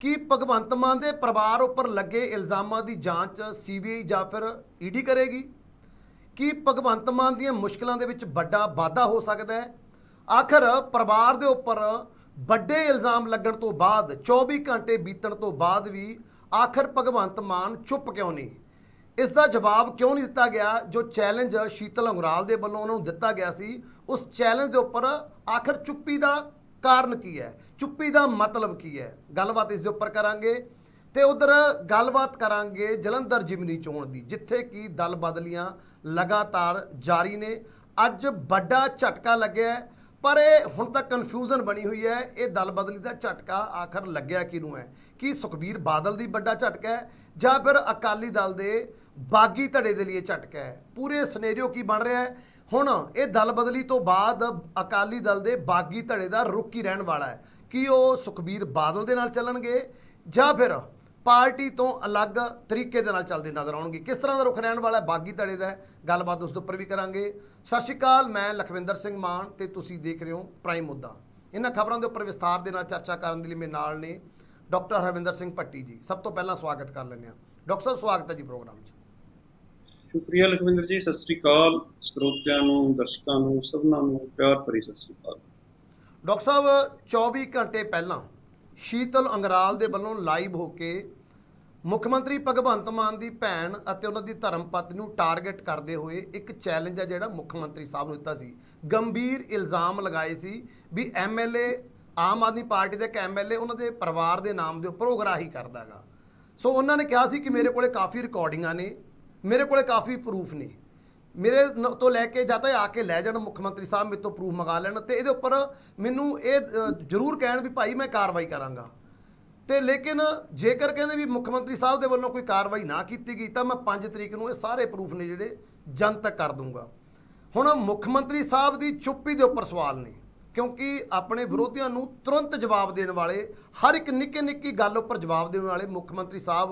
ਕੀ ਭਗਵੰਤ ਮਾਨ ਦੇ ਪਰਿਵਾਰ ਉੱਪਰ ਲੱਗੇ ਇਲਜ਼ਾਮਾਂ ਦੀ ਜਾਂਚ ਸੀਬੀਆਈ ਜਾਂ ਫਿਰ ਈਡੀ ਕਰੇਗੀ? ਕੀ ਭਗਵੰਤ ਮਾਨ ਦੀਆਂ ਮੁਸ਼ਕਲਾਂ ਦੇ ਵਿੱਚ ਵੱਡਾ ਵਾਧਾ ਹੋ ਸਕਦਾ ਹੈ? ਆਖਰ ਪਰਿਵਾਰ ਦੇ ਉੱਪਰ ਵੱਡੇ ਇਲਜ਼ਾਮ ਲੱਗਣ ਤੋਂ ਬਾਅਦ 24 ਘੰਟੇ ਬੀਤਣ ਤੋਂ ਬਾਅਦ ਵੀ ਆਖਰ ਭਗਵੰਤ ਮਾਨ ਚੁੱਪ ਕਿਉਂ ਨਹੀਂ? ਇਸ ਦਾ ਜਵਾਬ ਕਿਉਂ ਨਹੀਂ ਦਿੱਤਾ ਗਿਆ? ਜੋ ਚੈਲੰਜ ਸ਼ੀਤਲ ਅੰਗਰਾਲ ਦੇ ਵੱਲੋਂ ਉਹਨਾਂ ਨੂੰ ਦਿੱਤਾ ਗਿਆ ਸੀ, ਉਸ ਚੈਲੰਜ ਦੇ ਉੱਪਰ ਆਖਰ ਚੁੱਪੀ ਦਾ ਕਾਰਨ ਕੀ ਹੈ? ਚੁੱਪੀ ਦਾ ਮਤਲਬ ਕੀ ਹੈ? ਗੱਲਬਾਤ ਇਸ ਦੇ ਉੱਪਰ ਕਰਾਂਗੇ ਤੇ ਉਧਰ ਗੱਲਬਾਤ ਕਰਾਂਗੇ ਜਲੰਧਰ ਜਿਮਨੀ ਚੋਣ ਦੀ, ਜਿੱਥੇ ਕਿ ਦਲ ਬਦਲੀਆਂ ਲਗਾਤਾਰ ਜਾਰੀ ਨੇ। ਅੱਜ ਵੱਡਾ ਝਟਕਾ ਲੱਗਿਆ ਪਰ ਇਹ ਹੁਣ ਤੱਕ ਕਨਫਿਊਜ਼ਨ ਬਣੀ ਹੋਈ ਹੈ, ਇਹ ਦਲ ਬਦਲੀ ਦਾ ਝਟਕਾ ਆਖਰ ਲੱਗਿਆ ਕਿਹਨੂੰ ਹੈ? ਕੀ ਸੁਖਬੀਰ ਬਾਦਲ ਦੀ ਵੱਡਾ ਝਟਕਾ ਹੈ, ਜਾਂ ਫਿਰ ਅਕਾਲੀ ਦਲ ਦੇ ਬਾਗੀ ਧੜੇ ਦੇ ਲਈ ਝਟਕਾ ਹੈ? ਪੂਰੇ ਸਿਨੈਰੀਓ ਕੀ ਬਣ ਰਿਹਾ ਹੈ? ਹੁਣ ਇਹ ਦਲ ਬਦਲੀ ਤੋਂ ਬਾਅਦ ਅਕਾਲੀ ਦਲ ਦੇ ਬਾਗੀ ਧੜੇ ਦਾ ਰੁਕ ਹੀ ਰਹਿਣ ਵਾਲਾ ਹੈ। ਕੀ ਉਹ ਸੁਖਬੀਰ ਬਾਦਲ ਦੇ ਨਾਲ ਚੱਲਣਗੇ ਜਾਂ ਫਿਰ ਪਾਰਟੀ ਤੋਂ ਅਲੱਗ ਤਰੀਕੇ ਦੇ ਨਾਲ ਚੱਲਦੇ ਨਜ਼ਰ ਆਉਣਗੇ? ਕਿਸ ਤਰ੍ਹਾਂ ਦਾ ਰੁਖ ਰਹਿਣ ਵਾਲਾ ਬਾਗੀ ਧੜੇ ਦਾ ਗੱਲਬਾਤ ਉਸ ਦੇ ਉੱਪਰ ਵੀ ਕਰਾਂਗੇ। ਸਤਿ ਸ਼੍ਰੀ ਅਕਾਲ, ਮੈਂ ਲਖਵਿੰਦਰ ਸਿੰਘ ਮਾਨ ਤੇ ਤੁਸੀਂ ਦੇਖ ਰਹੇ ਹੋ ਪ੍ਰਾਈਮ ਮੁੱਦਾ। ਇਹਨਾਂ ਖਬਰਾਂ ਦੇ ਉੱਪਰ ਵਿਸਥਾਰ ਦੇ ਨਾਲ ਚਰਚਾ ਕਰਨ ਦੇ ਲਈ ਮੇਰੇ ਨਾਲ ਨੇ ਡਾਕਟਰ ਹਰਵਿੰਦਰ ਸਿੰਘ ਭੱਟੀ ਜੀ। ਸਭ ਤੋਂ ਪਹਿਲਾਂ ਸਵਾਗਤ ਕਰ ਲੈਂਦੇ ਹਾਂ। ਡਾਕਟਰ ਸਾਹਿਬ, ਸਵਾਗਤ ਹੈ ਜੀ ਪ੍ਰੋਗਰਾਮ 'ਚ। ਸ਼ੁਕਰੀਆ ਲਖਵਿੰਦਰ ਜੀ, ਸਤਿ ਸ੍ਰੀ ਅਕਾਲ। ਸਰੋਤਿਆਂ ਨੂੰ, ਦਰਸ਼ਕਾਂ ਨੂੰ, ਸਭਨਾਂ ਨੂੰ ਪਿਆਰ ਭਰੀ ਸਤਿ ਸ੍ਰੀ ਅਕਾਲ। ਡਾਕਟਰ ਸਾਹਿਬ 24 ਘੰਟੇ ਪਹਿਲਾਂ ਸ਼ੀਤਲ ਅੰਗਰਾਲ ਦੇ ਵੱਲੋਂ ਲਾਈਵ ਹੋ ਕੇ ਮੁੱਖ ਮੰਤਰੀ ਭਗਵੰਤ ਮਾਨ ਦੀ ਭੈਣ ਅਤੇ ਉਹਨਾਂ ਦੀ ਧਰਮ ਪਤਨੀ ਨੂੰ ਟਾਰਗੇਟ ਕਰਦੇ ਹੋਏ ਇੱਕ ਚੈਲੰਜ ਆ ਜਿਹੜਾ ਮੁੱਖ ਮੰਤਰੀ ਸਾਹਿਬ ਨੂੰ ਦਿੱਤਾ ਸੀ। ਗੰਭੀਰ ਇਲਜ਼ਾਮ ਲਗਾਏ ਸੀ ਵੀ ਐਮਐਲਏ ਆਮ ਆਦਮੀ ਪਾਰਟੀ ਦੇ ਇੱਕ ਐਮਐਲਏ ਉਹਨਾਂ ਦੇ ਪਰਿਵਾਰ ਦੇ ਨਾਮ ਦੇ ਉੱਪਰ ਉਗਰਾਹੀ ਕਰਦਾਗਾ ਸੋ ਉਹਨਾਂ ਨੇ ਕਿਹਾ ਸੀ ਕਿ ਮੇਰੇ ਕੋਲੇ ਕਾਫੀ ਰਿਕਾਰਡਿੰਗਾਂ ਨੇ। ਮੇਰੇ ਕੋਲੇ ਕਾਫੀ ਪ੍ਰੂਫ ਨੇ। ਮੇਰੇ ਨ- ਤੋਂ ਲੈ ਕੇ ਜਾਂ ਤਾਂ ਆ ਕੇ ਲੈ ਜਾਣ, ਮੁੱਖ ਮੰਤਰੀ ਸਾਹਿਬ ਮੇਰੇ ਤੋਂ ਪ੍ਰੂਫ ਮੰਗਾ ਲੈਣ ਤੇ ਇਹਦੇ ਉੱਪਰ ਮੈਨੂੰ ਇਹ ਜ਼ਰੂਰ ਕਹਿਣ ਵੀ ਭਾਈ ਮੈਂ ਕਾਰਵਾਈ ਕਰਾਂਗਾ। ਤੇ ਲੇਕਿਨ ਜੇਕਰ ਕਹਿੰਦੇ ਵੀ ਮੁੱਖ ਮੰਤਰੀ ਸਾਹਿਬ ਦੇ ਵੱਲੋਂ ਕੋਈ ਕਾਰਵਾਈ ਨਾ ਕੀਤੀ ਗਈ, ਤਾਂ ਮੈਂ 5 ਤਰੀਕ ਨੂੰ ਇਹ ਸਾਰੇ ਪ੍ਰੂਫ ਨੇ ਜਿਹੜੇ ਜਨਤਕ ਕਰ ਦੂੰਗਾ। ਹੁਣ ਮੁੱਖ ਮੰਤਰੀ ਸਾਹਿਬ ਦੀ ਚੁੱਪੀ ਦੇ ਉੱਪਰ ਸਵਾਲ ਨੇ। ਕਿਉਂਕਿ ਆਪਣੇ ਵਿਰੋਧੀਆਂ ਨੂੰ ਤੁਰੰਤ ਜਵਾਬ ਦੇਣ ਵਾਲੇ, ਹਰ ਇੱਕ ਨਿੱਕੀ ਨਿੱਕੀ ਗੱਲ ਉੱਪਰ ਜਵਾਬ ਦੇਣ ਵਾਲੇ ਮੁੱਖ ਮੰਤਰੀ ਸਾਹਿਬ,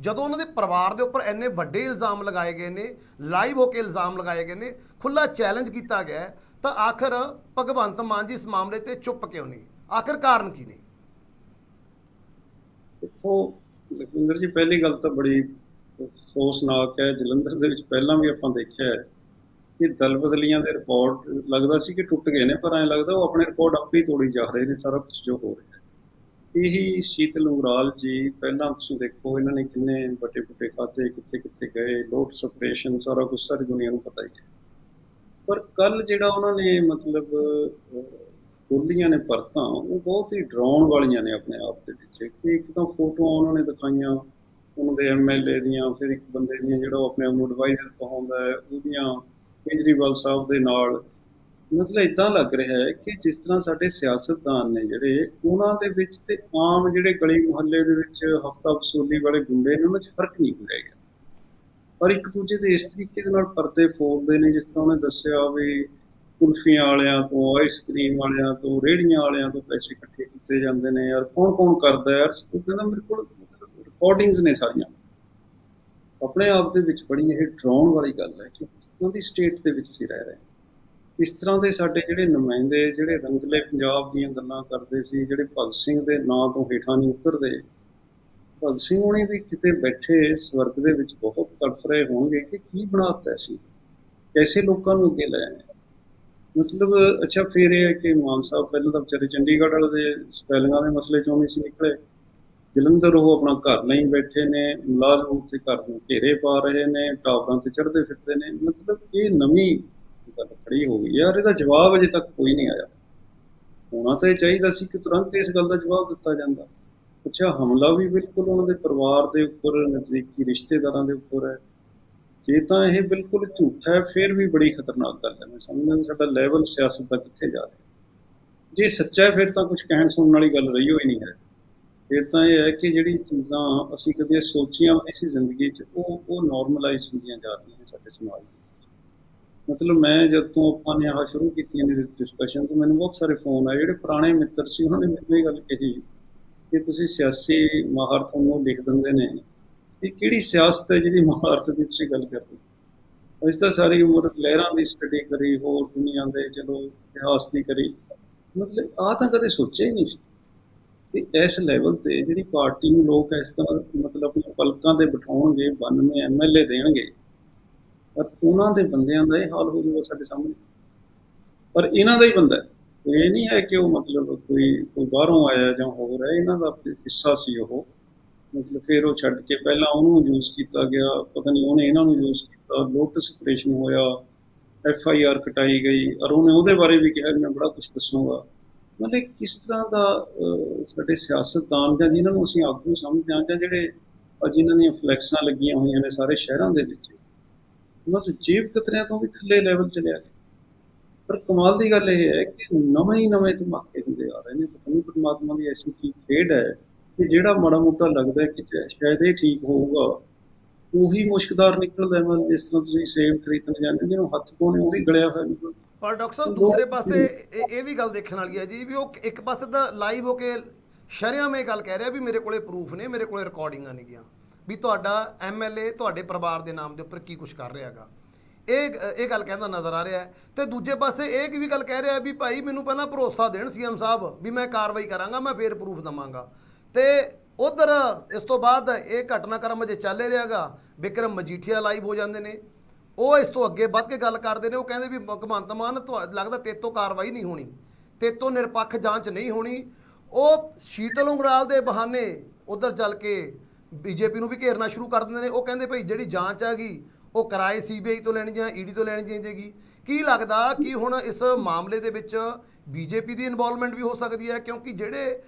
ਜਦੋਂ ਉਹਨਾਂ ਦੇ ਪਰਿਵਾਰ ਦੇ ਉੱਪਰ ਇੰਨੇ ਵੱਡੇ ਇਲਜ਼ਾਮ ਲਗਾਏ ਗਏ ਨੇ ਲਾਈਵ ਹੋ ਕੇ ਇਲਜ਼ਾਮ ਲਗਾਏ ਗਏ ਨੇ ਖੁੱਲਾ ਚੈਲੰਜ ਕੀਤਾ ਗਿਆ ਤਾਂ ਆਖਰ ਭਗਵੰਤ ਮਾਨ ਜੀ ਇਸ ਮਾਮਲੇ ਤੇ ਚੁੱਪ ਕਿਉਂ ਨਹੀਂ? ਆਖਰ ਕਾਰਨ ਕੀ ਨੇ? ਦੇਖੋ, ਲਖਵਿੰਦਰ ਜੀ, ਪਹਿਲੀ ਗੱਲ ਤਾਂ ਬੜੀ ਅਫਸੋਸਨਾਕ ਹੈ, ਜਲੰਧਰ ਦੇ ਵਿੱਚ ਪਹਿਲਾਂ ਵੀ ਆਪਾਂ ਦੇਖਿਆ ਹੈ ਇਹ ਦਲ ਬਦਲੀਆਂ ਦੇ ਰਿਕਾਰਡ ਲੱਗਦਾ ਸੀ ਕਿ ਟੁੱਟ ਗਏ ਨੇ ਪਰ ਐਂ ਲੱਗਦਾ ਉਹ ਆਪਣੇ ਰਿਕਾਰਡ ਆਪੇ ਹੀ ਤੋੜੀ ਜਾ ਰਹੇ ਨੇ ਸਾਰਾ ਕੁਝ ਜੋ ਹੋ ਰਿਹਾ ਇਹੀ ਸ਼ੀਤਲ ਉਂਗਰਾਲ ਜੀ ਪਹਿਲਾਂ ਤੁਸੀਂ ਦੇਖੋ ਇਹਨਾਂ ਨੇ ਕਿੰਨੇ ਵੱਡੇ ਵੱਡੇ ਖਾਤੇ ਕਿੱਥੇ ਕਿੱਥੇ ਗਏ ਲੋਟਸ ਆਪਰੇਸ਼ਨ ਸਾਰਾ ਕੁਝ ਸਾਰੀ ਦੁਨੀਆ ਨੂੰ ਪਤਾ ਹੀ ਹੈ। ਪਰ ਕੱਲ ਜਿਹੜਾ ਉਹਨਾਂ ਨੇ ਮਤਲਬ ਅਹ, ਖੋਲੀਆਂ ਨੇ ਪਰਤਾਂ ਉਹ ਬਹੁਤ ਹੀ ਡਰਾਉਣ ਵਾਲੀਆਂ ਨੇ ਆਪਣੇ ਆਪ ਦੇ ਵਿੱਚ। ਕਿ ਇੱਕ ਤਾਂ ਫੋਟੋਆਂ ਉਹਨਾਂ ਨੇ ਦਿਖਾਈਆਂ ਉਹਨਾਂ ਦੇ ਐਮਐਲਏ ਦੀਆਂ ਫਿਰ ਇੱਕ ਬੰਦੇ ਦੀਆਂ ਜਿਹੜਾ ਉਹ ਆਪਣੇ ਆਪ ਨੂੰ ਐਡਵਾਈਜ਼ਰ ਕਹਾਉਂਦਾ ਹੈ ਉਹਦੀਆਂ ਕੇਜਰੀਵਾਲ ਸਾਹਿਬ ਦੇ ਨਾਲ, ਮਤਲਬ ਇਦਾਂ ਲੱਗ ਰਿਹਾ ਹੈ ਕਿ ਜਿਸ ਤਰ੍ਹਾਂ ਸਾਡੇ ਸਿਆਸਤਦਾਨ ਨੇ ਜਿਹੜੇ, ਉਹਨਾਂ ਦੇ ਵਿੱਚ ਤੇ ਆਮ ਜਿਹੜੇ ਗਲੀ ਮੁਹੱਲੇ ਦੇ ਵਿੱਚ ਹਫਤਾ ਵਸੂਲੀ ਵਾਲੇ ਗੁੰਡੇ ਨੇ, ਉਹਨਾਂ 'ਚ ਫ਼ਰਕ ਨਹੀਂ ਰਹਿ। ਗਿਆ ਪਰ ਇੱਕ ਦੂਜੇ ਦੇ ਇਸ ਤਰੀਕੇ ਦੇ ਨਾਲ ਪਰਦੇ ਫੋਲਦੇ ਨੇ, ਜਿਸ ਤਰ੍ਹਾਂ ਉਹਨੇ ਦੱਸਿਆ ਵੀ ਕੁਲਫੀਆਂ ਵਾਲਿਆਂ ਤੋਂ ਆਈਸਕ੍ਰੀਮ ਵਾਲਿਆਂ ਤੋਂ, ਰੇਹੜੀਆਂ ਵਾਲਿਆਂ ਤੋਂ ਪੈਸੇ ਇਕੱਠੇ ਕੀਤੇ ਜਾਂਦੇ ਨੇ, ਯਾਰ ਕੌਣ ਕੌਣ ਕਰਦਾ ਯਾਰ ਉਹ ਕਹਿੰਦਾ ਮੇਰੇ ਕੋਲ ਰਿਕਾਰਡਿੰਗਸ ਨੇ ਸਾਰੀਆਂ। ਆਪਣੇ ਆਪ ਦੇ ਵਿੱਚ ਬੜੀ ਇਹ ਡਰਾਉਣ ਵਾਲੀ ਗੱਲ ਹੈ ਕਿ ਇਸ ਦੀ ਸਟੇਟ ਦੇ ਵਿੱਚ ਅਸੀਂ ਰਹਿ ਰਹੇ ਇਸ ਤਰ੍ਹਾਂ ਦੇ ਸਾਡੇ ਜਿਹੜੇ ਨੁਮਾਇੰਦੇ, ਜਿਹੜੇ ਰੰਗਲੇ ਪੰਜਾਬ ਦੀਆਂ ਗੱਲਾਂ ਕਰਦੇ ਸੀ, ਜਿਹੜੇ ਭਗਤ ਸਿੰਘ ਦੇ ਨਾਂ ਤੋਂ ਹੇਠਾਂ ਨਹੀਂ ਉਤਰਦੇ, ਭਗਤ ਸਿੰਘ ਹੋਣੀ ਵੀ ਕਿਤੇ ਬੈਠੇ ਸਵਰਗ ਦੇ ਵਿੱਚ ਬਹੁਤ ਤੜਫ ਰਹੇ ਹੋਣਗੇ ਕਿ ਕੀ ਬਣਾਤਾ ਸੀ। ਕੈਸੇ ਲੋਕਾਂ ਨੂੰ ਅੱਗੇ ਲੈ ਆਏ। ਮਤਲਬ, ਅੱਛਾ, ਫਿਰ ਇਹ ਹੈ ਕਿ ਮਾਨ ਸਾਹਿਬ ਪਹਿਲਾਂ ਤਾਂ ਵਿਚਾਰੇ ਚੰਡੀਗੜ੍ਹ ਵਾਲੇ ਦੇ ਸਪੈਲਿੰਗਾਂ ਦੇ ਮਸਲੇ ਚੋਂ ਨਹੀਂ ਸੀ ਨਿਕਲੇ। ਜਲੰਧਰ ਉਹ ਆਪਣਾ ਘਰ ਲਈ ਬੈਠੇ ਨੇ, ਮੁਲਾਜ਼ਮ ਉੱਥੇ ਘਰ ਨੂੰ ਘੇਰੇ ਪਾ ਰਹੇ ਨੇ ਟਾਵਰਾਂ ਤੇ ਚੜ੍ਹਦੇ ਫਿਰਦੇ ਨੇ। ਮਤਲਬ ਇਹ ਨਵੀਂ ਗੱਲ ਖੜੀ ਹੋ ਗਈ ਯਾਰ, ਇਹਦਾ ਜਵਾਬ ਅਜੇ ਤੱਕ ਕੋਈ ਨਹੀਂ ਆਇਆ। ਹੋਣਾ ਤਾਂ ਇਹ ਚਾਹੀਦਾ ਸੀ ਕਿ ਤੁਰੰਤ ਇਸ ਗੱਲ ਦਾ ਜਵਾਬ ਦਿੱਤਾ ਜਾਂਦਾ। ਅੱਛਾ, ਹਮਲਾ ਵੀ ਬਿਲਕੁਲ ਉਹਨਾਂ ਦੇ ਪਰਿਵਾਰ ਦੇ ਉੱਪਰ, ਨਜ਼ਦੀਕੀ ਰਿਸ਼ਤੇਦਾਰਾਂ ਦੇ ਉੱਪਰ ਹੈ। ਜੇ ਤਾਂ ਇਹ ਬਿਲਕੁਲ ਝੂਠਾ ਹੈ, ਫਿਰ ਵੀ ਬੜੀ ਖਤਰਨਾਕ ਗੱਲ ਹੈ। ਮੈਂ ਸਮਝਦਾ ਵੀ ਸਾਡਾ ਲੈਵਲ ਸਿਆਸਤ ਦਾ ਕਿੱਥੇ ਜਾ ਰਿਹਾ। ਜੇ ਸੱਚਾ ਹੈ, ਫਿਰ ਤਾਂ ਕੁਝ ਕਹਿਣ ਸੁਣਨ ਵਾਲੀ ਗੱਲ ਰਹੀ ਹੋਈ ਨਹੀਂ ਹੈ। ਫਿਰ ਤਾਂ ਇਹ ਹੈ ਕਿ ਜਿਹੜੀ ਚੀਜ਼ਾਂ ਅਸੀਂ ਕਦੇ ਸੋਚੀਆਂ ਵੀ ਜ਼ਿੰਦਗੀ 'ਚ, ਉਹ ਉਹ ਨਾਰਮਲਾਈਜ਼ ਹੁੰਦੀਆਂ ਜਾ ਰਹੀਆਂ ਨੇ ਸਾਡੇ ਸਮਾਜ ਵਿੱਚ। ਮਤਲਬ ਮੈਂ ਜਦ ਤੋਂ ਆਪਾਂ ਨੇ ਆਹ ਸ਼ੁਰੂ ਕੀਤੀਆਂ ਨੇ ਡਿਸਕਸ਼ਨ ਤੇ ਮੈਨੂੰ ਬਹੁਤ ਸਾਰੇ ਫੋਨ ਆਏ। ਜਿਹੜੇ ਪੁਰਾਣੇ ਮਿੱਤਰ ਸੀ, ਉਹਨਾਂ ਨੇ ਮੈਨੂੰ ਇਹ ਗੱਲ ਕਹੀ ਕਿ ਤੁਸੀਂ ਸਿਆਸੀ ਮਹਾਰਤ ਨੂੰ ਲਿਖ ਦਿੰਦੇ ਨੇ ਇਹ ਕਿਹੜੀ ਸਿਆਸਤ ਹੈ ਜਿਹਦੀ ਮਹਾਰਤ ਦੀ ਤੁਸੀਂ ਗੱਲ ਕਰਦੇ ਹੋ? ਅਸੀਂ ਤਾਂ ਸਾਰੀ ਉਮਰ ਲਹਿਰਾਂ ਦੀ ਸਟੱਡੀ ਕਰੀ, ਹੋਰ ਦੁਨੀਆ ਦੇ ਚਲੋ ਇਤਿਹਾਸ ਦੀ ਕਰੀ। ਮਤਲਬ ਆਹ ਤਾਂ ਕਦੇ ਸੋਚਿਆ ਹੀ ਨਹੀਂ ਸੀ। ਕਿ ਇਸ ਲੈਵਲ ਤੇ ਜਿਹੜੀ ਪਾਰਟੀ ਨੂੰ ਲੋਕ ਇਸ ਤਰ੍ਹਾਂ ਮਤਲਬ ਆਪਣੇ ਪਲਕਾਂ ਤੇ ਬਿਠਾਉਣਗੇ 92 ਐਮਐਲਏ ਦੇਣਗੇ ਪਰ ਉਹਨਾਂ ਦੇ ਬੰਦਿਆਂ ਦਾ ਇਹ ਹਾਲ ਹੋ ਜਾਊਗਾ ਸਾਡੇ ਸਾਹਮਣੇ। ਪਰ ਇਹਨਾਂ ਦਾ ਹੀ ਬੰਦਾ ਇਹ ਨਹੀਂ ਹੈ ਕਿ ਉਹ ਮਤਲਬ ਕੋਈ ਕੋਈ ਬਾਹਰੋਂ ਆਇਆ ਜਾਂ ਹੋਰ ਹੈ, ਇਹਨਾਂ ਦਾ ਹਿੱਸਾ ਸੀ ਉਹ। ਮਤਲਬ ਫਿਰ ਉਹ ਛੱਡ ਕੇ ਪਹਿਲਾਂ ਉਹਨੂੰ ਯੂਜ਼ ਕੀਤਾ ਗਿਆ, ਪਤਾ ਨਹੀਂ ਉਹਨੇ ਇਹਨਾਂ ਨੂੰ ਯੂਜ਼ ਕੀਤਾ ਲੋਟਸ ਆਪਰੇਸ਼ਨ ਹੋਇਆ ਐਫ ਆਈ ਆਰ ਕਟਾਈ ਗਈ। ਔਰ ਉਹਨੇ ਉਹਦੇ ਬਾਰੇ ਵੀ ਕਿਹਾ ਕਿ ਮੈਂ ਬੜਾ ਕੁਝ ਦੱਸੂਗਾ। ਮਤਲਬ ਕਿਸ ਤਰ੍ਹਾਂ ਦਾ ਸਾਡੇ ਸਿਆਸਤਦਾਨ ਜਾਂ ਜਿਨ੍ਹਾਂ ਨੂੰ ਅਸੀਂ ਆਗੂ ਸਮਝਦੇ ਹਾਂ ਜਾਂ ਜਿਹੜੇ ਅਹ, ਜਿਨ੍ਹਾਂ ਦੀਆਂ ਫਲੈਕਸਾਂ ਲੱਗੀਆਂ ਹੋਈਆਂ ਨੇ ਸਾਰੇ ਸ਼ਹਿਰਾਂ ਦੇ ਵਿੱਚ ਮਤਲਬ ਜੀਵ ਕਤਰਿਆਂ ਤੋਂ ਵੀ ਥੱਲੇ ਲੈਵਲ ਚਲਿਆ ਗਿਆ। ਪਰ ਕਮਾਲ ਦੀ ਗੱਲ ਇਹ ਹੈ ਕਿ ਨਵੇਂ ਹੀ ਨਵੇਂ ਧਮਾਕੇ ਹੁੰਦੇ ਆ ਰਹੇ ਨੇ। ਪਤਾ ਨਹੀਂ ਪਰਮਾਤਮਾ ਦੀ ਐਸੀ ਕੀ ਖੇਡ ਹੈ ਕਿ ਜਿਹੜਾ ਮਾੜਾ ਮੋਟਾ ਲੱਗਦਾ ਹੈ ਕਿ ਸ਼ਾਇਦ ਇਹ ਠੀਕ ਹੋਊਗਾ ਉਹੀ ਮੁਸ਼ਕਦਾਰ ਨਿਕਲਦਾ ਹੈ। ਮਤਲਬ ਜਿਸ ਤਰ੍ਹਾਂ ਤੁਸੀਂ ਸੇਬ ਖਰੀਦਣ ਜਾਂਦੇ ਹੋ, ਜਿਹਨੂੰ ਹੱਥ ਪਾਉਣੇ ਉਹੀ ਗਲਿਆ ਹੋਇਆ ਨਿਕਲਦਾ। ਪਰ ਡਾਕਟਰ ਸਾਹਿਬ ਦੂਸਰੇ ਪਾਸੇ ਇਹ ਇਹ ਵੀ ਗੱਲ ਦੇਖਣ ਵਾਲੀ ਹੈ ਜੀ ਵੀ ਉਹ ਇੱਕ ਪਾਸੇ ਤਾਂ ਲਾਈਵ ਹੋ ਕੇ ਸ਼ਰਿਆਮ ਇਹ ਗੱਲ ਕਹਿ ਰਿਹਾ ਵੀ ਮੇਰੇ ਕੋਲੇ ਪ੍ਰੂਫ ਨੇ ਮੇਰੇ ਕੋਲੇ ਰਿਕਾਰਡਿੰਗਾਂ ਨੇ ਗਿਆ। ਵੀ ਤੁਹਾਡਾ ਐਮਐਲਏ ਤੁਹਾਡੇ ਪਰਿਵਾਰ ਦੇ ਨਾਮ ਦੇ ਉੱਪਰ ਕੀ ਕੁਝ ਕਰ ਰਿਹਾਗਾ ਇਹ ਇਹ ਗੱਲ ਕਹਿੰਦਾ ਨਜ਼ਰ ਆ ਰਿਹਾ ਹੈ। ਤੇ ਦੂਜੇ ਪਾਸੇ ਇਹ ਵੀ ਗੱਲ ਕਹਿ ਰਿਹਾ ਵੀ ਭਾਈ ਮੈਨੂੰ ਪਹਿਲਾਂ ਭਰੋਸਾ ਦੇਣ ਸੀਐਮ ਸਾਹਿਬ ਵੀ ਮੈਂ ਕਾਰਵਾਈ ਕਰਾਂਗਾ ਮੈਂ ਫੇਰ ਪ੍ਰੂਫ ਦਵਾਂਗਾ। ਤੇ ਉਧਰ ਇਸ ਤੋਂ ਬਾਅਦ ਇਹ ਘਟਨਾਕ੍ਰਮ ਅਜੇ ਚੱਲ ਰਿਹਾਗਾ ਵਿਕਰਮ ਮਜੀਠੀਆ ਲਾਈਵ ਹੋ ਜਾਂਦੇ ਨੇ। ਉਹ ਇਸ ਤੋਂ ਅੱਗੇ ਵੱਧ ਕੇ ਗੱਲ ਕਰਦੇ ਨੇ, ਉਹ ਕਹਿੰਦੇ ਵੀ ਭਗਵੰਤ ਮਾਨ ਤੁਹਾ- ਲੱਗਦਾ ਤੇਤੋਂ ਕਾਰਵਾਈ ਨਹੀਂ ਹੋਣੀ, ਤੇਤੋਂ ਨਿਰਪੱਖ ਜਾਂਚ ਨਹੀਂ ਹੋਣੀ। ਉਹ ਸ਼ੀਤਲ ਉਂਗਰਾਲ ਦੇ ਬਹਾਨੇ ਉਧਰ ਚੱਲ ਕੇ ਬੀਜੇਪੀ ਨੂੰ ਵੀ ਘੇਰਨਾ ਸ਼ੁਰੂ ਕਰ ਦਿੰਦੇ ਨੇ। ਉਹ ਕਹਿੰਦੇ ਭਈ ਜਿਹੜੀ ਜਾਂਚ ਹੈਗੀ ਉਹ ਕਿਰਾਏ ਸੀਬੀਆਈ ਤੋਂ ਲੈਣੀ ਜਾਂ ਈਡੀ ਤੋਂ ਲੈਣੀ ਚਾਹੀਦੀ ਕੀ ਲੱਗਦਾ ਕਿ ਹੁਣ ਇਸ ਮਾਮਲੇ ਦੇ ਵਿੱਚ ਬੀਜੇਪੀ ਦੀ ਇਨਵੋਲਵਮੈਂਟ ਵੀ ਹੋ ਸਕਦੀ ਹੈ? ਕਿਉਂਕਿ ਜਿਹੜੇ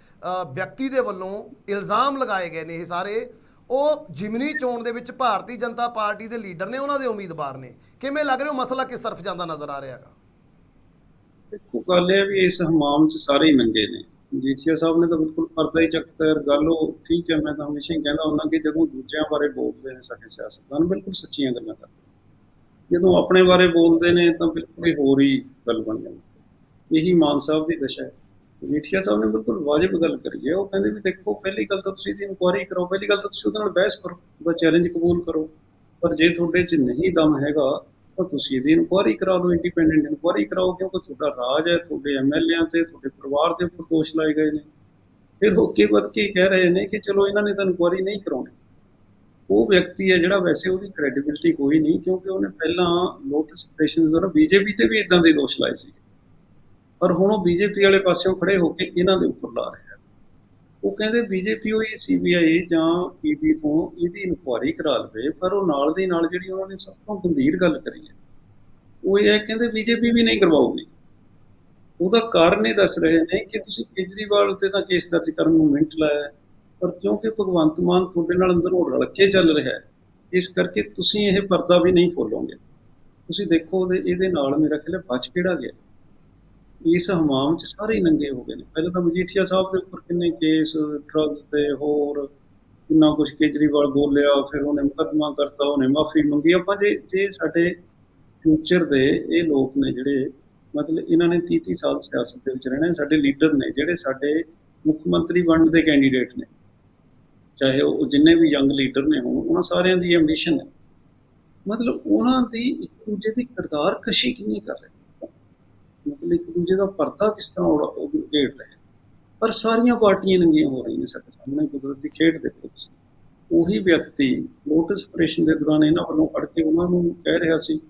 ਵਿਅਕਤੀ ਦੇ ਵੱਲੋਂ ਇਲਜ਼ਾਮ ਲਗਾਏ ਗਏ ਨੇ ਇਹ ਸਾਰੇ ਉਹ ਜਿਮਨੀ ਚੋਣ ਦੇ ਵਿੱਚ ਭਾਰਤੀ ਜਨਤਾ ਪਾਰਟੀ ਦੇ ਲੀਡਰ ਨੇ, ਉਹਨਾਂ ਦੇ ਉਮੀਦਵਾਰ ਨੇ। ਕਿਵੇਂ ਲੱਗ ਰਿਹਾ ਉਹ ਮਸਲਾ ਕਿਸ ਤਰਫ ਜਾਂਦਾ ਨਜ਼ਰ ਆ ਰਿਹਾ ਹੈਗਾ? ਦੇਖੋ, ਗੱਲ ਇਹ ਵੀ ਇਸ ਹਮਾਮ 'ਚ ਸਾਰੇ ਹੀ ਨੰਗੇ ਨੇ। ਜੀਠੀਆ ਸਾਹਿਬ ਨੇ ਤਾਂ ਬਿਲਕੁਲ ਪਰਦਾ ਹੀ ਚੱਕਤਾ ਯਾਰ ਗੱਲ ਉਹ ਠੀਕ ਹੈ, ਮੈਂ ਤਾਂ ਹਮੇਸ਼ਾ ਹੀ ਕਹਿੰਦਾ ਹੁੰਦਾ ਕਿ ਜਦੋਂ ਦੂਜਿਆਂ ਬਾਰੇ ਬੋਲਦੇ ਨੇ ਸਾਡੇ ਸਿਆਸਤਦਾਨ ਬਿਲਕੁਲ ਸੱਚੀਆਂ ਗੱਲਾਂ ਕਰਦੇ ਜਦੋਂ ਆਪਣੇ ਬਾਰੇ ਬੋਲਦੇ ਨੇ, ਤਾਂ ਬਿਲਕੁਲ ਹੀ ਹੋਰ ਹੀ ਗੱਲ ਬਣ ਜਾਂਦੀ ਇਹੀ ਮਾਨ ਸਾਹਿਬ ਦੀ ਦਸ਼ਾ ਹੈ। ਮਜੀਠੀਆ ਸਾਹਿਬ ਨੇ ਬਿਲਕੁਲ ਵਾਜਬ ਗੱਲ ਕਰੀ ਹੈ। ਉਹ ਕਹਿੰਦੇ ਵੀ ਦੇਖੋ, ਪਹਿਲੀ ਗੱਲ ਤਾਂ ਤੁਸੀਂ ਇਹਦੀ ਇਨਕੁਆਇਰੀ ਕਰੋ। ਪਹਿਲੀ ਗੱਲ ਤਾਂ ਤੁਸੀਂ ਉਹਦੇ ਨਾਲ ਬਹਿਸ ਕਰੋ, ਉਹਦਾ ਚੈਲੰਜ ਕਬੂਲ ਕਰੋ। ਪਰ ਜੇ ਤੁਹਾਡੇ 'ਚ ਨਹੀਂ ਦਮ ਹੈਗਾ, ਤਾਂ ਤੁਸੀਂ ਇਹਦੀ ਇਨਕੁਆਇਰੀ ਕਰਾ ਲਓ ਇੰਡੀਪੈਂਡੈਂਟ ਇਨਕੁਆਇਰੀ ਕਰਾਓ, ਕਿਉਂਕਿ ਤੁਹਾਡਾ ਰਾਜ ਹੈ, ਤੁਹਾਡੇ ਐਮਐਲਏਆਂ ਤੇ, ਤੁਹਾਡੇ ਪਰਿਵਾਰ ਦੇ ਉੱਪਰ ਦੋਸ਼ ਲਾਏ ਗਏ ਨੇ। ਫਿਰ ਹੋਕੇ ਵੱਧ ਕੇ ਕਹਿ ਰਹੇ ਨੇ ਕਿ ਚਲੋ, ਇਹਨਾਂ ਨੇ ਤਾਂ ਇਨਕੁਆਇਰੀ ਨਹੀਂ ਕਰਾਉਣੀ। ਉਹ ਵਿਅਕਤੀ ਹੈ ਜਿਹੜਾ ਵੈਸੇ ਉਹਦੀ ਕ੍ਰੈਡੀਬਿਲਟੀ ਕੋਈ ਨਹੀਂ, ਕਿਉਂਕਿ ਉਹਨੇ ਪਹਿਲਾਂ ਨੋਟਿਸ ਆਪਰੇਸ਼ਨ ਦੇ ਦੌਰਾਨ ਬੀਜੇਪੀ ਤੇ ਵੀ ਇਦਾਂ ਦੇ ਦੋਸ਼ ਲਾਏ ਸੀ। ਪਰ ਹੁਣ ਉਹ ਬੀਜੇਪੀ ਵਾਲੇ ਪਾਸਿਓਂ ਖੜੇ ਹੋ ਕੇ ਇਹਨਾਂ ਦੇ ਉੱਪਰ ਲਾ ਰਿਹਾ ਉਹ ਕਹਿੰਦੇ ਬੀਜੇਪੀ ਉਹ ਸੀਬੀਆਈ ਜਾਂ ਈਡੀ ਤੋਂ ਇਹਦੀ ਇਨਕੁਆਇਰੀ ਕਰਾ ਲਵੇ, ਪਰ ਉਹ ਨਾਲ ਦੀ ਨਾਲ ਜਿਹੜੀ ਉਹਨਾਂ ਨੇ ਸਭ ਤੋਂ ਗੰਭੀਰ ਗੱਲ ਕਰੀ ਹੈ, ਉਹ ਇਹ ਹੈ ਕਹਿੰਦੇ ਬੀਜੇਪੀ ਵੀ ਨਹੀਂ ਕਰਵਾਉਗੀ। ਉਹਦਾ ਕਾਰਨ ਇਹ ਦੱਸ ਰਹੇ ਨੇ ਕਿ ਤੁਸੀਂ ਕੇਜਰੀਵਾਲ ਤੇ ਤਾਂ ਕੇਸ ਦਰਜ ਕਰਨ ਨੂੰ ਮਿੰਟ ਲਾਇਆ ਪਰ ਕਿਉਂਕਿ ਭਗਵੰਤ ਮਾਨ ਤੁਹਾਡੇ ਨਾਲ ਅੰਦਰੋਂ ਰਲ ਕੇ ਚੱਲ ਰਿਹਾ ਹੈ, ਇਸ ਕਰਕੇ ਤੁਸੀਂ ਇਹ ਪਰਦਾ ਵੀ ਨਹੀਂ ਫੋਲੋਗੇ। ਤੁਸੀਂ ਦੇਖੋ ਇਹਦੇ ਨਾਲ ਮੇਰਾ ਖਿਆਲ ਬਚ ਕਿਹੜਾ ਗਿਆ। ਇਸ ਹਮਾਮ ਚ ਸਾਰੇ ਨੰਗੇ ਹੋ ਗਏ ਨੇ। ਪਹਿਲਾਂ ਤਾਂ ਮਜੀਠੀਆ ਸਾਹਿਬ ਦੇ ਉੱਪਰ ਕਿੰਨੇ ਕੇਸ ਡਰੱਗਸ ਦੇ ਹੋਰ ਕਿੰਨਾ ਕੁਝ ਕੇਜਰੀਵਾਲ ਬੋਲਿਆ, ਫਿਰ ਉਹਨੇ ਮੁਕੱਦਮਾ ਕਰਤਾ, ਉਹਨੇ ਮਾਫੀ ਮੰਗੀ। ਆਪਾਂ ਜੇ ਜੇ ਸਾਡੇ ਫਿਊਚਰ ਦੇ ਇਹ ਲੋਕ ਨੇ ਜਿਹੜੇ, ਮਤਲਬ ਇਹਨਾਂ ਨੇ 30 30 ਸਾਲ ਸਿਆਸਤ ਦੇ ਵਿੱਚ ਰਹਿਣਾ ਸਾਡੇ ਲੀਡਰ ਨੇ ਜਿਹੜੇ ਸਾਡੇ ਮੁੱਖ ਮੰਤਰੀ ਬਣਨ ਦੇ ਕੈਂਡੀਡੇਟ ਨੇ, ਚਾਹੇ ਉਹ ਜਿੰਨੇ ਵੀ ਯੰਗ ਲੀਡਰ ਨੇ ਹੋਣ, ਉਹਨਾਂ ਸਾਰਿਆਂ ਦੀ ਐਂਬੀਸ਼ਨ ਹੈ। ਮਤਲਬ ਉਹਨਾਂ ਦੀ ਇੱਕ ਦੂਜੇ ਦੀ ਕਿਰਦਾਰ ਕਸ਼ੀ ਕਿੰਨੀ ਕਰ ਰਹੇ ਮਤਲਬ ਇੱਕ ਦੂਜੇ ਦਾ ਪਰਦਾ ਕਿਸ ਤਰ੍ਹਾਂ ਉਡਾ- ਉਹ ਘੇੜ ਰਹੇ। ਪਰ ਸਾਰੀਆਂ ਪਾਰਟੀਆਂ ਨੰਗੀਆਂ ਹੋ ਰਹੀਆਂ ਨੇ ਸਾਡੇ ਸਾਹਮਣੇ, ਕੁਦਰਤ ਦੀ ਖੇਡ ਦੇਖੋ ਤੁਸੀਂ ਉਹੀ ਵਿਅਕਤੀ ਲੋਟਸ ਆਪਰੇਸ਼ਨ ਦੇ ਦੌਰਾਨ ਇਹਨਾਂ ਵੱਲੋਂ ਫੜ ਕੇ ਉਹਨਾਂ ਨੂੰ ਕਹਿ ਰਿਹਾ ਸੀ।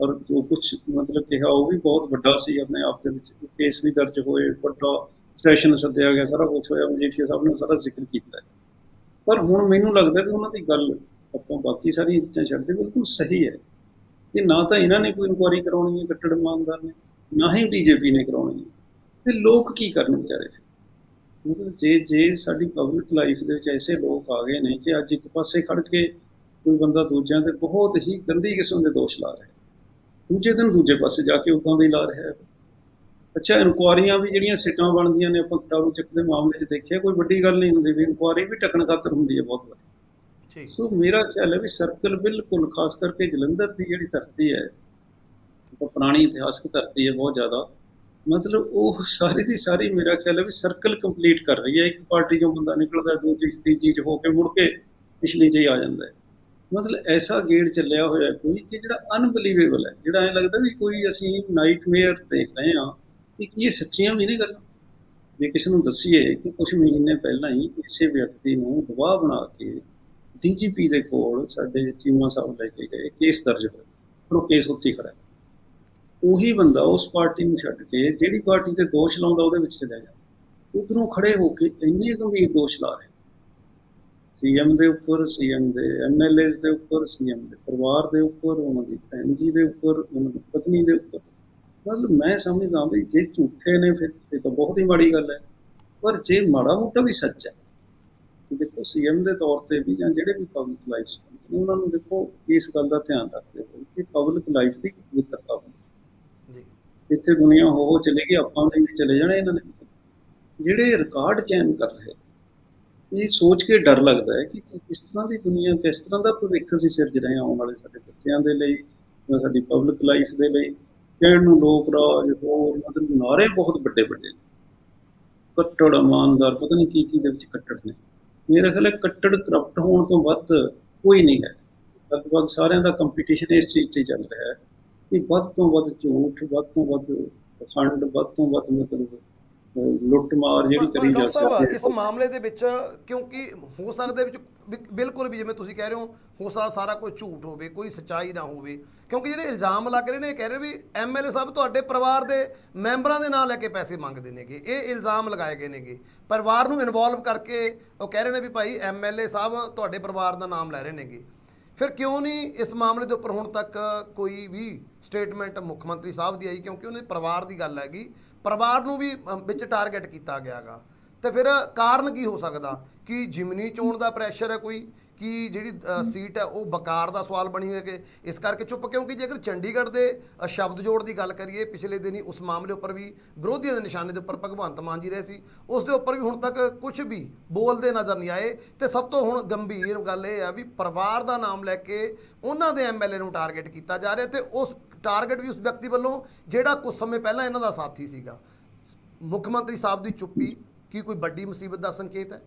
ਔਰ ਜੋ ਕੁਝ ਮਤਲਬ ਕਿਹਾ, ਉਹ ਵੀ ਬਹੁਤ ਵੱਡਾ ਸੀ। ਆਪਣੇ ਆਪ ਦੇ ਵਿੱਚ ਕੇਸ ਵੀ ਦਰਜ ਹੋਏ, ਵੱਡਾ ਸੈਸ਼ਨ ਸੱਦਿਆ ਗਿਆ, ਸਾਰਾ ਕੁਝ ਹੋਇਆ। ਮਜੀਠੀਆ ਸਾਹਿਬ ਨੇ ਸਾਰਾ ਜ਼ਿਕਰ ਕੀਤਾ। ਪਰ ਹੁਣ ਮੈਨੂੰ ਲੱਗਦਾ ਵੀ ਉਹਨਾਂ ਦੀ ਗੱਲ ਆਪਾਂ ਬਾਕੀ ਸਾਰੀਆਂ ਚੀਜ਼ਾਂ ਛੱਡਦੇ, ਬਿਲਕੁਲ ਸਹੀ ਹੈ। ਕਿ ਨਾ ਤਾਂ ਇਹਨਾਂ ਨੇ ਕੋਈ ਇਨਕੁਆਇਰੀ ਕਰਾਉਣੀ ਹੈ ਕੱਟੜ ਇਮਾਨਦਾਰ ਨੇ। ਨਾ ਹੀ ਬੀਜੇਪੀ ਨੇ ਕਰਾਉਣੀ ਤੇ ਲੋਕ ਕੀ ਕਰਨ ਵਿਚਾਰੇ? ਮਤਲਬ ਜੇ ਜੇ ਸਾਡੀ ਪਬਲਿਕ ਲਾਈਫ ਦੇ ਵਿੱਚ ਐਸੇ ਲੋਕ ਆ ਗਏ ਨੇ ਕਿ ਅੱਜ ਇੱਕ ਪਾਸੇ ਖੜ ਕੇ ਕੋਈ ਬੰਦਾ ਦੂਜਿਆਂ ਤੇ ਬਹੁਤ ਹੀ ਗੰਦੀ ਕਿਸਮ ਦੇ ਦੋਸ਼ ਲਾ ਰਿਹਾ ਦੂਜੇ ਦਿਨ ਦੂਜੇ ਪਾਸੇ ਜਾ ਕੇ ਉਦਾਂ ਦੇ ਹੀ ਲਾ ਰਿਹਾ ਹੈ। ਅੱਛਾ ਇਨਕੁਆਰੀਆਂ ਵੀ ਜਿਹੜੀਆਂ ਸਿੱਟਾਂ ਬਣਦੀਆਂ ਨੇ ਆਪਾਂ ਕਟਾਰੂ ਚੱਕ ਦੇ ਮਾਮਲੇ 'ਚ ਦੇਖਿਆ ਕੋਈ ਵੱਡੀ ਗੱਲ ਨਹੀਂ ਹੁੰਦੀ ਵੀ ਇਨਕੁਆਰੀ ਵੀ ਟਕਣ ਖਾਤਰ ਹੁੰਦੀ ਹੈ ਬਹੁਤ ਵਾਰ। ਠੀਕ। ਸੋ ਮੇਰਾ ਖਿਆਲ ਹੈ ਵੀ ਸਰਕਲ ਬਿਲਕੁਲ ਖਾਸ ਕਰਕੇ ਜਲੰਧਰ ਦੀ ਜਿਹੜੀ ਧਰਤੀ ਹੈ ਉਹ ਪੁਰਾਣੀ ਇਤਿਹਾਸਕ ਧਰਤੀ ਹੈ ਬਹੁਤ ਜ਼ਿਆਦਾ। ਮਤਲਬ ਉਹ ਸਾਰੀ ਦੀ ਸਾਰੀ ਮੇਰਾ ਖਿਆਲ ਹੈ ਵੀ ਸਰਕਲ ਕੰਪਲੀਟ ਕਰ ਰਹੀ ਹੈ। ਇੱਕ ਪਾਰਟੀ ਚੋਂ ਬੰਦਾ ਨਿਕਲਦਾ ਹੈ, ਦੂਜੀ ਤੀਜੀ ਚ ਹੋ ਕੇ ਮੁੜ ਕੇ ਪਿਛਲੀ ਚ ਹੀ ਆ ਜਾਂਦਾ ਹੈ। ਮਤਲਬ ਐਸਾ ਗੇੜ ਚੱਲਿਆ ਹੋਇਆ ਕੋਈ ਕਿ ਜਿਹੜਾ ਅਨਬਲੀਵੇਬਲ ਹੈ। ਜਿਹੜਾ ਐ ਲੱਗਦਾ ਵੀ ਕੋਈ ਅਸੀਂ ਨਾਈਟਮੇਅਰ ਦੇਖ ਰਹੇ ਹਾਂ ਕਿ ਇਹ ਸੱਚੀਆਂ ਵੀ ਨਹੀਂ ਗੱਲਾਂ? ਜੇ ਕਿਸੇ ਨੂੰ ਦੱਸੀਏ ਕਿ ਕੁਝ ਮਹੀਨੇ ਪਹਿਲਾਂ ਹੀ ਇਸੇ ਵਿਅਕਤੀ ਨੂੰ ਗਵਾਹ ਬਣਾ ਕੇ ਡੀਜੀਪੀ ਦੇ ਕੋਲ ਸਾਡੇ ਚੀਮਾ ਸਾਹਿਬ ਲੈ ਕੇ ਗਏ ਕੇਸ ਦਰਜ ਹੋਇਆ। ਹੁਣ ਉਹ ਕੇਸ ਉੱਥੇ ਹੀ ਖੜਾ ਹੈ। ਉਹੀ ਬੰਦਾ ਉਸ ਪਾਰਟੀ ਨੂੰ ਛੱਡ ਕੇ ਜਿਹੜੀ ਪਾਰਟੀ ਤੇ ਦੋਸ਼ ਲਾਉਂਦਾ ਉਹਦੇ ਵਿੱਚ ਚਲਿਆ ਜਾਂਦਾ। ਉਧਰੋਂ ਖੜੇ ਹੋ ਕੇ ਇੰਨੇ ਗੰਭੀਰ ਦੋਸ਼ ਲਾ ਰਹੇ ਸੀਐਮ ਦੇ ਉੱਪਰ, ਸੀਐਮ ਦੇ ਐਮਐਲਏਸ ਦੇ ਉੱਪਰ, ਸੀਐਮ ਦੇ ਪਰਿਵਾਰ ਦੇ ਉੱਪਰ, ਉਹਨਾਂ ਦੀ ਭੈਣ ਜੀ ਦੇ ਉੱਪਰ, ਉਹਨਾਂ ਦੀ ਪਤਨੀ ਦੇ ਉੱਪਰ। ਮਤਲਬ ਮੈਂ ਸਮਝਦਾ ਵੀ ਜੇ ਝੂਠੇ ਨੇ ਫਿਰ ਇਹ ਤਾਂ ਬਹੁਤ ਹੀ ਮਾੜੀ ਗੱਲ ਹੈ। ਪਰ ਜੇ ਮਾੜਾ ਮੋਟਾ ਵੀ ਸੱਚ ਹੈ ਦੇਖੋ ਸੀਐਮ ਦੇ ਤੌਰ ਤੇ ਵੀ ਜਾਂ ਜਿਹੜੇ ਵੀ ਪਬਲਿਕ ਲਾਈਫ ਨੇ, ਉਹਨਾਂ ਨੂੰ ਦੇਖੋ ਇਸ ਗੱਲ ਦਾ ਧਿਆਨ ਰੱਖਦੇ ਹੋਏ ਕਿ ਪਬਲਿਕ ਲਾਈਫ ਦੀ ਪਵਿੱਤਰਤਾ ਹੁੰਦੀ ਇੱਥੇ ਦੁਨੀਆ ਹੋ ਹੋ ਚਲੇਗੀ ਆਪਾਂ ਨੇ ਵੀ ਚਲੇ ਜਾਣਾ ਇਹਨਾਂ ਨੇ। ਵੀ ਜਿਹੜੇ ਰਿਕਾਰਡ ਕਾਇਮ ਕਰ ਰਹੇ ਇਹ ਸੋਚ ਕੇ ਡਰ ਲੱਗਦਾ ਹੈ ਕਿ ਕਿਸ ਤਰ੍ਹਾਂ ਦੀ ਦੁਨੀਆ, ਕਿਸ ਤਰ੍ਹਾਂ ਦਾ ਭਵਿੱਖ ਅਸੀਂ ਸਿਰਜ ਰਹੇ ਹਾਂ ਆਉਣ ਵਾਲੇ ਸਾਡੇ ਬੱਚਿਆਂ ਦੇ ਲਈ ਜਾਂ ਸਾਡੀ ਪਬਲਿਕ ਲਾਈਫ ਦੇ ਲਈ। ਕਹਿਣ ਨੂੰ ਲੋਕ ਰਾਜ ਹੋਰ ਮਤਲਬ ਨਾਰੇ ਬਹੁਤ ਵੱਡੇ ਵੱਡੇ ਕੱਟੜ ਇਮਾਨਦਾਰ, ਪਤਾ ਨਹੀਂ ਕੀ ਕੀ ਦੇ ਵਿੱਚ ਕੱਟੜ ਨੇ। ਮੇਰਾ ਖਿਆਲ ਹੈ ਕੱਟੜ ਕਰਪਟ ਹੋਣ ਤੋਂ ਵੱਧ ਕੋਈ ਨਹੀਂ ਹੈ। ਲਗਭਗ ਸਾਰਿਆਂ ਦਾ ਕੰਪੀਟੀਸ਼ਨ ਇਸ ਚੀਜ਼ 'ਤੇ ਚੱਲ ਰਿਹਾ ਹੈ ਕਿ ਵੱਧ ਤੋਂ ਵੱਧ ਝੂਠ ਵੱਧ ਤੋਂ ਵੱਧ ਖੰਡ ਵੱਧ ਤੋਂ ਵੱਧ ਮਤਲਬ ਲੁੱਟਮਾਰ ਜਿਹੜੀ ਕਰੀ ਜਾ ਸਕਦੀ ਇਸ ਮਾਮਲੇ ਦੇ ਵਿੱਚ ਕਿਉਂਕਿ ਹੋ ਸਕਦਾ ਵਿੱਚ ਬਿਲਕੁਲ ਵੀ ਜਿਵੇਂ ਤੁਸੀਂ ਕਹਿ ਰਹੇ ਹੋ ਹੋ ਸਕਦਾ ਸਾਰਾ ਕੁਝ ਝੂਠ ਹੋਵੇ ਕੋਈ ਸੱਚਾਈ ਨਾ ਹੋਵੇ। ਕਿਉਂਕਿ ਜਿਹੜੇ ਇਲਜ਼ਾਮ ਲੱਗ ਰਹੇ ਨੇ ਇਹ ਕਹਿ ਰਹੇ ਵੀ ਐਮਐਲਏ ਸਾਹਿਬ ਤੁਹਾਡੇ ਪਰਿਵਾਰ ਦੇ ਮੈਂਬਰਾਂ ਦੇ ਨਾਂ ਲੈ ਕੇ ਪੈਸੇ ਮੰਗਦੇ ਨੇਗੇ ਇਹ ਇਲਜ਼ਾਮ ਲਗਾਏ ਗਏ ਨੇਗੇ। ਪਰਿਵਾਰ ਨੂੰ ਇਨਵੋਲਵ ਕਰਕੇ ਉਹ ਕਹਿ ਰਹੇ ਨੇ ਵੀ ਭਾਈ ਐਮਐਲਏ ਸਾਹਿਬ ਤੁਹਾਡੇ ਪਰਿਵਾਰ ਦਾ ਨਾਮ ਲੈ ਰਹੇ ਨੇਗੇ। ਫਿਰ ਕਿਉਂ ਨਹੀਂ ਇਸ ਮਾਮਲੇ ਦੇ ਉੱਪਰ ਹੁਣ ਤੱਕ ਕੋਈ ਵੀ ਸਟੇਟਮੈਂਟ ਮੁੱਖ ਮੰਤਰੀ ਸਾਹਿਬ ਦੀ ਆਈ? ਕਿਉਂਕਿ ਉਹਨੇ ਪਰਿਵਾਰ ਦੀ ਗੱਲ ਹੈਗੀ। ਪਰਿਵਾਰ ਨੂੰ ਵੀ ਵਿੱਚ ਟਾਰਗੇਟ ਕੀਤਾ ਗਿਆਗਾ। ਤੇ ਫਿਰ ਕਾਰਨ ਕੀ ਹੋ ਸਕਦਾ? ਕਿ ਜਿਮਨੀ ਚੋਣ ਦਾ ਪ੍ਰੈਸ਼ਰ ਹੈ ਕੋਈ? ਕਿ ਜਿਹੜੀ ਅ, ਸੀਟ ਹੈ ਉਹ ਬਕਾਰ ਦਾ ਸਵਾਲ ਬਣੀ ਹੋਈ ਹੈ ਕਿ ਇਸ ਕਰਕੇ ਚੁੱਪ? ਕਿਉਂਕਿ ਜੇਕਰ ਚੰਡੀਗੜ੍ਹ ਦੇ ਅ, ਸ਼ਬਦ ਜੋੜ ਦੀ ਗੱਲ ਕਰੀਏ ਪਿਛਲੇ ਦਿਨੀ ਉਸ ਮਾਮਲੇ ਉੱਪਰ ਵੀ ਵਿਰੋਧੀਆਂ ਦੇ ਨਿਸ਼ਾਨੇ ਦੇ ਉੱਪਰ ਭਗਵੰਤ ਮਾਨ ਜੀ ਰਹੇ ਸੀ ਉਸ ਦੇ ਉੱਪਰ ਵੀ ਹੁਣ ਤੱਕ ਕੁਝ ਵੀ ਬੋਲਦੇ ਨਜ਼ਰ ਨਹੀਂ ਆਏ। ਤੇ ਸਭ ਤੋਂ ਹੁਣ ਗੰਭੀਰ ਗੱਲ ਇਹ ਆ ਵੀ ਪਰਿਵਾਰ ਦਾ ਨਾਮ ਲੈ ਕੇ ਉਹਨਾਂ ਦੇ ਐਮਐਲਏ ਨੂੰ ਟਾਰਗੇਟ ਕੀਤਾ ਜਾ ਰਿਹਾ ਤੇ ਉਸ ਟਾਰਗੇਟ ਵੀ ਉਸ ਵਿਅਕਤੀ ਵੱਲੋਂ ਜਿਹੜਾ ਕੁਝ ਸਮੇਂ ਪਹਿਲਾਂ ਇਹਨਾਂ ਦਾ ਸਾਥੀ ਸੀਗਾ। ਮੁੱਖ ਮੰਤਰੀ ਸਾਹਿਬ ਦੀ ਚੁੱਪੀ ਕੀ ਕੋਈ ਵੱਡੀ ਮੁਸੀਬਤ ਦਾ ਸੰਕੇਤ ਹੈ?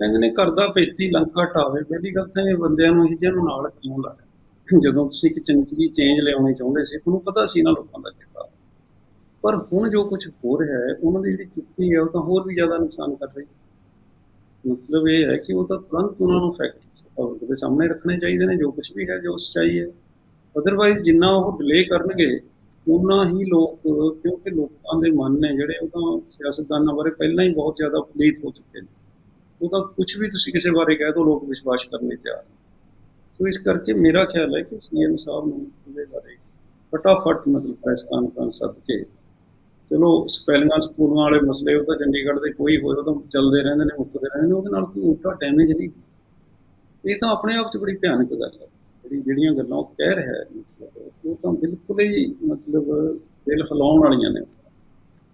ਕਹਿੰਦੇ ਨੇ ਕਰਦਾ ਪੇਤੀ ਲੰਕਾ ਢਾਵੇ। ਪਹਿਲੀ ਗੱਲ ਤਾਂ ਇਹ ਬੰਦਿਆਂ ਨੂੰ ਇਹ ਜਿਹੇ ਨੂੰ ਨਾਲ ਕਿਉਂ ਲਾਇਆ? ਜਦੋਂ ਤੁਸੀਂ ਇੱਕ ਚੰਗੀ ਚੇਂਜ ਲਿਆਉਣੀ ਚਾਹੁੰਦੇ ਸੀ, ਤੁਹਾਨੂੰ ਪਤਾ ਸੀ ਨਾ ਲੋਕਾਂ ਦਾ ਕਿਹੜਾ ਪਰ ਹੁਣ ਜੋ ਕੁਝ ਹੋ ਰਿਹਾ ਹੈ, ਉਹਨਾਂ ਦੀ ਜਿਹੜੀ ਚੁੱਪੀ ਹੈ, ਉਹ ਤਾਂ ਹੋਰ ਵੀ ਜ਼ਿਆਦਾ ਨੁਕਸਾਨ ਕਰ ਰਹੀ ਹੈ। ਮਤਲਬ ਇਹ ਹੈ ਕਿ ਉਹ ਤਾਂ ਤੁਰੰਤ ਉਹਨਾਂ ਨੂੰ ਫੈਕਟ ਪਬਲਿਕ ਦੇ ਸਾਹਮਣੇ ਰੱਖਣੇ ਚਾਹੀਦੇ ਨੇ, ਜੋ ਕੁਝ ਵੀ ਹੈ, ਜੋ ਸੱਚਾਈ ਹੈ। ਅਦਰਵਾਈਜ਼ ਜਿੰਨਾ ਉਹ ਡਿਲੇ ਕਰਨਗੇ ਉਨਾ ਹੀ ਲੋਕ, ਕਿਉਂਕਿ ਲੋਕਾਂ ਦੇ ਮਨ ਨੇ ਜਿਹੜੇ ਉਹ ਤਾਂ ਸਿਆਸਤਦਾਨਾਂ ਬਾਰੇ ਪਹਿਲਾਂ ਹੀ ਬਹੁਤ ਜ਼ਿਆਦਾ ਪਲੀਤ ਹੋ ਚੁੱਕੇ ਨੇ। ਉਹ ਤਾਂ ਕੁਝ ਵੀ ਤੁਸੀਂ ਕਿਸੇ ਬਾਰੇ ਕਹਿ ਦੋ, ਲੋਕ ਵਿਸ਼ਵਾਸ ਕਰਨ ਲਈ ਤਿਆਰ ਸੋ ਇਸ ਕਰਕੇ ਮੇਰਾ ਖਿਆਲ ਹੈ ਕਿ ਸੀਐਮ ਸਾਹਿਬ ਨੂੰ ਉਹਦੇ ਬਾਰੇ ਫਟਾਫਟ ਮਤਲਬ ਪ੍ਰੈਸ ਕਾਨਫਰੰਸ ਸੱਦ ਕੇ ਚਲੋ ਸਪੈਲਿੰਗਾਂ ਸਕੂਲਾਂ ਵਾਲੇ ਮਸਲੇ, ਉਹ ਤਾਂ ਚੰਡੀਗੜ੍ਹ ਦੇ ਕੋਈ ਹੋਏ ਉਹ ਤਾਂ ਚੱਲਦੇ ਰਹਿੰਦੇ ਨੇ, ਮੁੱਕਦੇ ਰਹਿੰਦੇ ਨੇ, ਉਹਦੇ ਨਾਲ ਕੋਈ ਉਲਟਾ ਡੈਮੇਜ ਨਹੀਂ। ਇਹ ਤਾਂ ਆਪਣੇ ਆਪ 'ਚ ਬੜੀ ਭਿਆਨਕ ਗੱਲ ਹੈ। ਜਿਹੜੀ, ਜਿਹੜੀਆਂ ਗੱਲਾਂ ਉਹ ਕਹਿ ਰਿਹਾ ਹੈ, ਮਤਲਬ ਉਹ ਤਾਂ ਬਿਲਕੁਲ ਹੀ ਮਤਲਬ ਦਿਲ ਹਿਲਾਉਣ ਵਾਲੀਆਂ ਨੇ।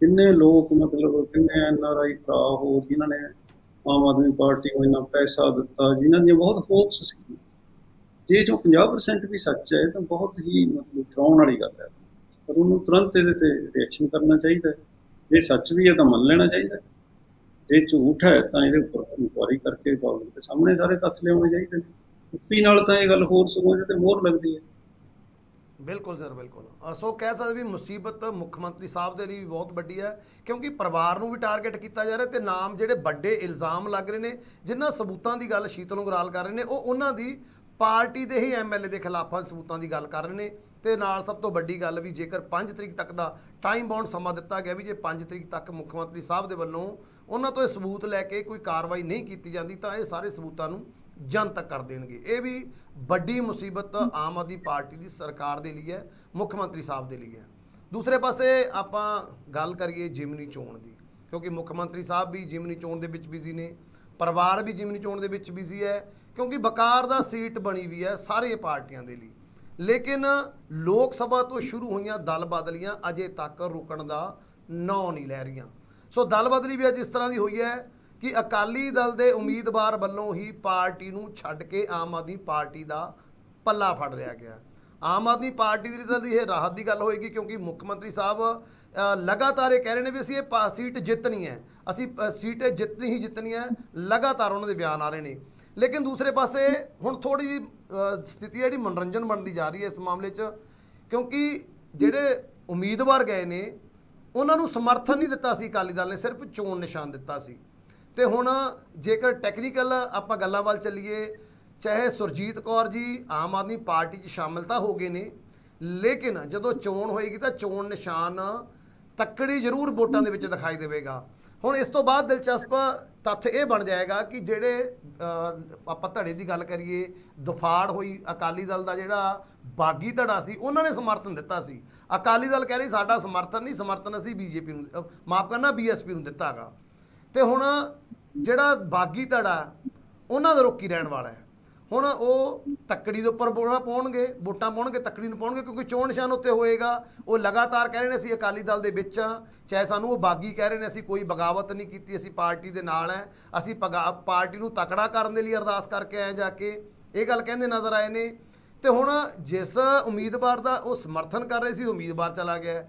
ਕਿੰਨੇ ਲੋਕ ਮਤਲਬ, ਕਿੰਨੇ ਐਨਆਰਆਈ ਭਰਾ ਹੋਰ ਜਿਨ੍ਹਾਂ ਨੇ ਆਮ ਆਦਮੀ ਪਾਰਟੀ ਨੂੰ ਇੰਨਾ ਪੈਸਾ ਦਿੱਤਾ, ਜਿਨ੍ਹਾਂ ਦੀਆਂ ਬਹੁਤ ਹੋਪਸ ਸੀ। ਜੇ ਜੋ 50% ਵੀ ਸੱਚ ਹੈ ਤਾਂ ਬਹੁਤ ਹੀ ਮਤਲਬ ਡਰਾਉਣ ਵਾਲੀ ਗੱਲ ਹੈ। ਪਰ ਉਹਨੂੰ ਤੁਰੰਤ ਇਹਦੇ ਤੇ ਰਿਐਕਸ਼ਨ ਕਰਨਾ ਚਾਹੀਦਾ ਹੈ। ਜੇ ਸੱਚ ਵੀ ਹੈ, ਤਾਂ ਮੰਨ ਲੈਣਾ ਚਾਹੀਦਾ ਜੇ ਝੂਠ ਹੈ, ਤਾਂ ਇਹਦੇ ਉੱਪਰ ਇਨਕੁਆਰੀ ਕਰਕੇ ਪਬਲਿਕ ਦੇ ਸਾਹਮਣੇ ਸਾਰੇ ਤੱਥ ਲਿਆਉਣੇ ਚਾਹੀਦੇ ਨੇ। ਉੱਪੀ ਨਾਲ ਤਾਂ ਇਹ ਗੱਲ ਹੋਰ ਸਗੋਂ ਇਹਦੇ ਤੇ ਮੋਹਰ ਲੱਗਦੀ ਹੈ। ਬਿਲਕੁਲ ਸਰ ਬਿਲਕੁਲ। ਅ, ਸੋ ਕਹਿ ਸਕਦੇ ਵੀ ਮੁਸੀਬਤ ਮੁੱਖ ਮੰਤਰੀ ਸਾਹਿਬ ਦੇ ਲਈ ਵੀ ਬਹੁਤ ਵੱਡੀ ਹੈ ਕਿਉਂਕਿ ਪਰਿਵਾਰ ਨੂੰ ਵੀ ਟਾਰਗੇਟ ਕੀਤਾ ਜਾ ਰਿਹਾ ਤੇ ਨਾਮ ਜਿਹੜੇ ਵੱਡੇ ਇਲਜ਼ਾਮ ਲੱਗ ਰਹੇ ਨੇ ਜਿਨ੍ਹਾਂ ਸਬੂਤਾਂ ਦੀ ਗੱਲ ਸ਼ੀਤਲ ਉਗਰਾਲ ਕਰ ਰਹੇ ਨੇ ਉਹ ਉਹਨਾਂ ਦੀ ਪਾਰਟੀ ਦੇ ਹੀ ਐਮਐਲਏ ਦੇ ਖਿਲਾਫਾਂ ਸਬੂਤਾਂ ਦੀ ਗੱਲ ਕਰ ਰਹੇ ਨੇ। ਤੇ ਨਾਲ ਸਭ ਤੋਂ ਵੱਡੀ ਗੱਲ ਵੀ ਜੇਕਰ 5 ਤਰੀਕ ਤੱਕ ਦਾ ਟਾਈਮ ਬਾਉਂਡ ਸਮਾਂ ਦਿੱਤਾ ਗਿਆ ਵੀ ਜੇ 5 ਤਰੀਕ ਤੱਕ ਮੁੱਖ ਮੰਤਰੀ ਸਾਹਿਬ ਦੇ ਵੱਲੋਂ ਉਹਨਾਂ ਤੋਂ ਇਹ ਸਬੂਤ ਲੈ ਕੇ ਕੋਈ ਕਾਰਵਾਈ ਨਹੀਂ ਕੀਤੀ ਜਾਂਦੀ ਤਾਂ ਇਹ ਸਾਰੇ ਸਬੂਤਾਂ ਨੂੰ ਜਨਤਕ ਕਰ ਦੇਣਗੇ। ਇਹ ਵੀ ਵੱਡੀ ਮੁਸੀਬਤ ਆਮ ਆਦਮੀ ਪਾਰਟੀ ਦੀ ਸਰਕਾਰ ਦੇ ਲਈ ਹੈ, ਮੁੱਖ ਮੰਤਰੀ ਸਾਹਿਬ ਦੇ ਲਈ ਹੈ। ਦੂਸਰੇ ਪਾਸੇ ਆਪਾਂ ਗੱਲ ਕਰੀਏ ਜਿਮਨੀ ਚੋਣ ਦੀ, ਕਿਉਂਕਿ ਮੁੱਖ ਮੰਤਰੀ ਸਾਹਿਬ ਵੀ ਜਿਮਨੀ ਚੋਣ ਦੇ ਵਿੱਚ ਬਿਜ਼ੀ ਨੇ, ਪਰਿਵਾਰ ਵੀ ਜਿਮਨੀ ਚੋਣ ਦੇ ਵਿੱਚ ਬਿਜ਼ੀ ਹੈ, ਕਿਉਂਕਿ ਬਕਾਰ ਦਾ ਸੀਟ ਬਣੀ ਵੀ ਹੈ ਸਾਰੇ ਪਾਰਟੀਆਂ ਦੇ ਲਈ। ਲੇਕਿਨ ਲੋਕ ਸਭਾ ਤੋਂ ਸ਼ੁਰੂ ਹੋਈਆਂ ਦਲ ਬਦਲੀਆਂ ਅਜੇ ਤੱਕ ਰੁਕਣ ਦਾ ਨਾਂ ਨਹੀਂ ਲੈ ਰਹੀਆਂ। ਸੋ ਦਲ ਬਦਲੀ ਵੀ ਅੱਜ ਇਸ ਤਰ੍ਹਾਂ ਦੀ ਹੋਈ ਹੈ ਕਿ ਅਕਾਲੀ ਦਲ ਦੇ ਉਮੀਦਵਾਰ ਵੱਲੋਂ ਹੀ ਪਾਰਟੀ ਨੂੰ ਛੱਡ ਕੇ ਆਮ ਆਦਮੀ ਪਾਰਟੀ ਦਾ ਪੱਲਾ ਫੜ ਲਿਆ ਗਿਆ। ਆਮ ਆਦਮੀ ਪਾਰਟੀ ਦੀ ਤਾਂ ਇਹ ਰਾਹਤ ਦੀ ਗੱਲ ਹੋਏਗੀ ਕਿਉਂਕਿ ਮੁੱਖ ਮੰਤਰੀ ਸਾਹਿਬ ਲਗਾਤਾਰ ਇਹ ਕਹਿ ਰਹੇ ਨੇ ਵੀ ਅਸੀਂ ਇਹ ਪਾ- ਸੀਟ ਜਿੱਤਣੀ ਹੈ। ਅਸੀਂ ਅ, ਸੀਟ ਜਿੱਤਣੀ ਹੀ ਜਿੱਤਣੀ ਹੈ ਲਗਾਤਾਰ ਉਹਨਾਂ ਦੇ ਬਿਆਨ ਆ ਰਹੇ ਨੇ। ਲੇਕਿਨ ਦੂਸਰੇ ਪਾਸੇ ਹੁਣ ਥੋੜੀ ਜਿਹੀ ਸਥਿਤੀ ਜਿਹੜੀ ਮਨੋਰੰਜਨ ਬਣਦੀ ਜਾ ਰਹੀ ਹੈ ਇਸ ਮਾਮਲੇ 'ਚ। ਕਿਉਂਕਿ ਜਿਹੜੇ ਉਮੀਦਵਾਰ ਗਏ ਨੇ ਉਹਨਾਂ ਨੂੰ ਸਮਰਥਨ ਨਹੀਂ ਦਿੱਤਾ ਸੀ ਅਕਾਲੀ ਦਲ ਨੇ ਸਿਰਫ ਚੋਣ ਨਿਸ਼ਾਨ ਦਿੱਤਾ ਸੀ। ਤੇ ਹੁਣ ਜੇਕਰ ਟੈਕਨੀਕਲ ਆਪਾਂ ਗੱਲਾਂ ਵੱਲ ਚੱਲੀਏ, ਚਾਹੇ ਸੁਰਜੀਤ ਕੌਰ ਜੀ ਆਮ ਆਦਮੀ ਪਾਰਟੀ 'ਚ ਸ਼ਾਮਲ ਤਾਂ ਹੋ ਗਏ ਨੇ, ਲੇਕਿਨ ਜਦੋਂ ਚੋਣ ਹੋਏਗੀ ਤਾਂ ਚੋਣ ਨਿਸ਼ਾਨ ਤੱਕੜੀ ਜ਼ਰੂਰ ਵੋਟਾਂ ਦੇ ਵਿੱਚ ਦਿਖਾਈ ਦੇਵੇਗਾ। ਹੁਣ ਇਸ ਤੋਂ ਬਾਅਦ ਦਿਲਚਸਪ ਤੱਥ ਇਹ ਬਣ ਜਾਏਗਾ ਕਿ ਜਿਹੜੇ ਆਪਾਂ ਧੜੇ ਦੀ ਗੱਲ ਕਰੀਏ, ਦੁਫਾੜ ਹੋਈ ਅਕਾਲੀ ਦਲ ਦਾ ਜਿਹੜਾ ਬਾਗੀ ਧੜਾ ਸੀ, ਉਹਨਾਂ ਨੇ ਸਮਰਥਨ ਦਿੱਤਾ ਸੀ। ਅਕਾਲੀ ਦਲ ਕਹਿ ਰਹੀ ਸਾਡਾ ਸਮਰਥਨ ਨਹੀਂ, ਸਮਰਥਨ ਅਸੀਂ ਬੀਜੇਪੀ ਨੂੰ ਮਾਫ ਕਰਨਾ ਬੀਐਸਪੀ ਨੂੰ ਦਿੱਤਾਗਾ ਤੇ ਹੁਣ ਜਿਹੜਾ ਬਾਗੀ ਧੜਾ, ਉਹਨਾਂ ਦਾ ਰੋਕੀ ਰਹਿਣ ਵਾਲਾ ਹੈ। ਹੁਣ ਉਹ ਤੱਕੜੀ ਦੇ ਉੱਪਰ ਵੋਟਾਂ ਪਾਉਣਗੇ ਵੋਟਾਂ ਪਾਉਣਗੇ, ਤੱਕੜੀ ਨੂੰ ਪਾਉਣਗੇ, ਕਿਉਂਕਿ ਚੋਣ ਨਿਸ਼ਾਨ ਉੱਤੇ ਹੋਏਗਾ। ਉਹ ਲਗਾਤਾਰ ਕਹਿ ਰਹੇ ਨੇ, ਅਸੀਂ ਅਕਾਲੀ ਦਲ ਦੇ ਵਿੱਚ ਆ ਚਾਹੇ ਸਾਨੂੰ ਉਹ ਬਾਗੀ ਕਹਿ ਰਹੇ ਨੇ, ਅਸੀਂ ਕੋਈ ਬਗਾਵਤ ਨਹੀਂ ਕੀਤੀ, ਅਸੀਂ ਪਾਰਟੀ ਦੇ ਨਾਲ ਹੈ। ਅਸੀਂ ਪਗਾ- ਪਾਰਟੀ ਨੂੰ ਤਕੜਾ ਕਰਨ ਦੇ ਲਈ ਅਰਦਾਸ ਕਰਕੇ ਆਏ ਜਾ ਕੇ। ਇਹ ਗੱਲ ਕਹਿੰਦੇ ਨਜ਼ਰ ਆਏ ਨੇ। ਤੇ ਹੁਣ ਜਿਸ ਉਮੀਦਵਾਰ ਦਾ ਉਹ ਸਮਰਥਨ ਕਰ ਰਹੇ ਸੀ ਉਮੀਦਵਾਰ ਚਲਾ ਗਿਆ।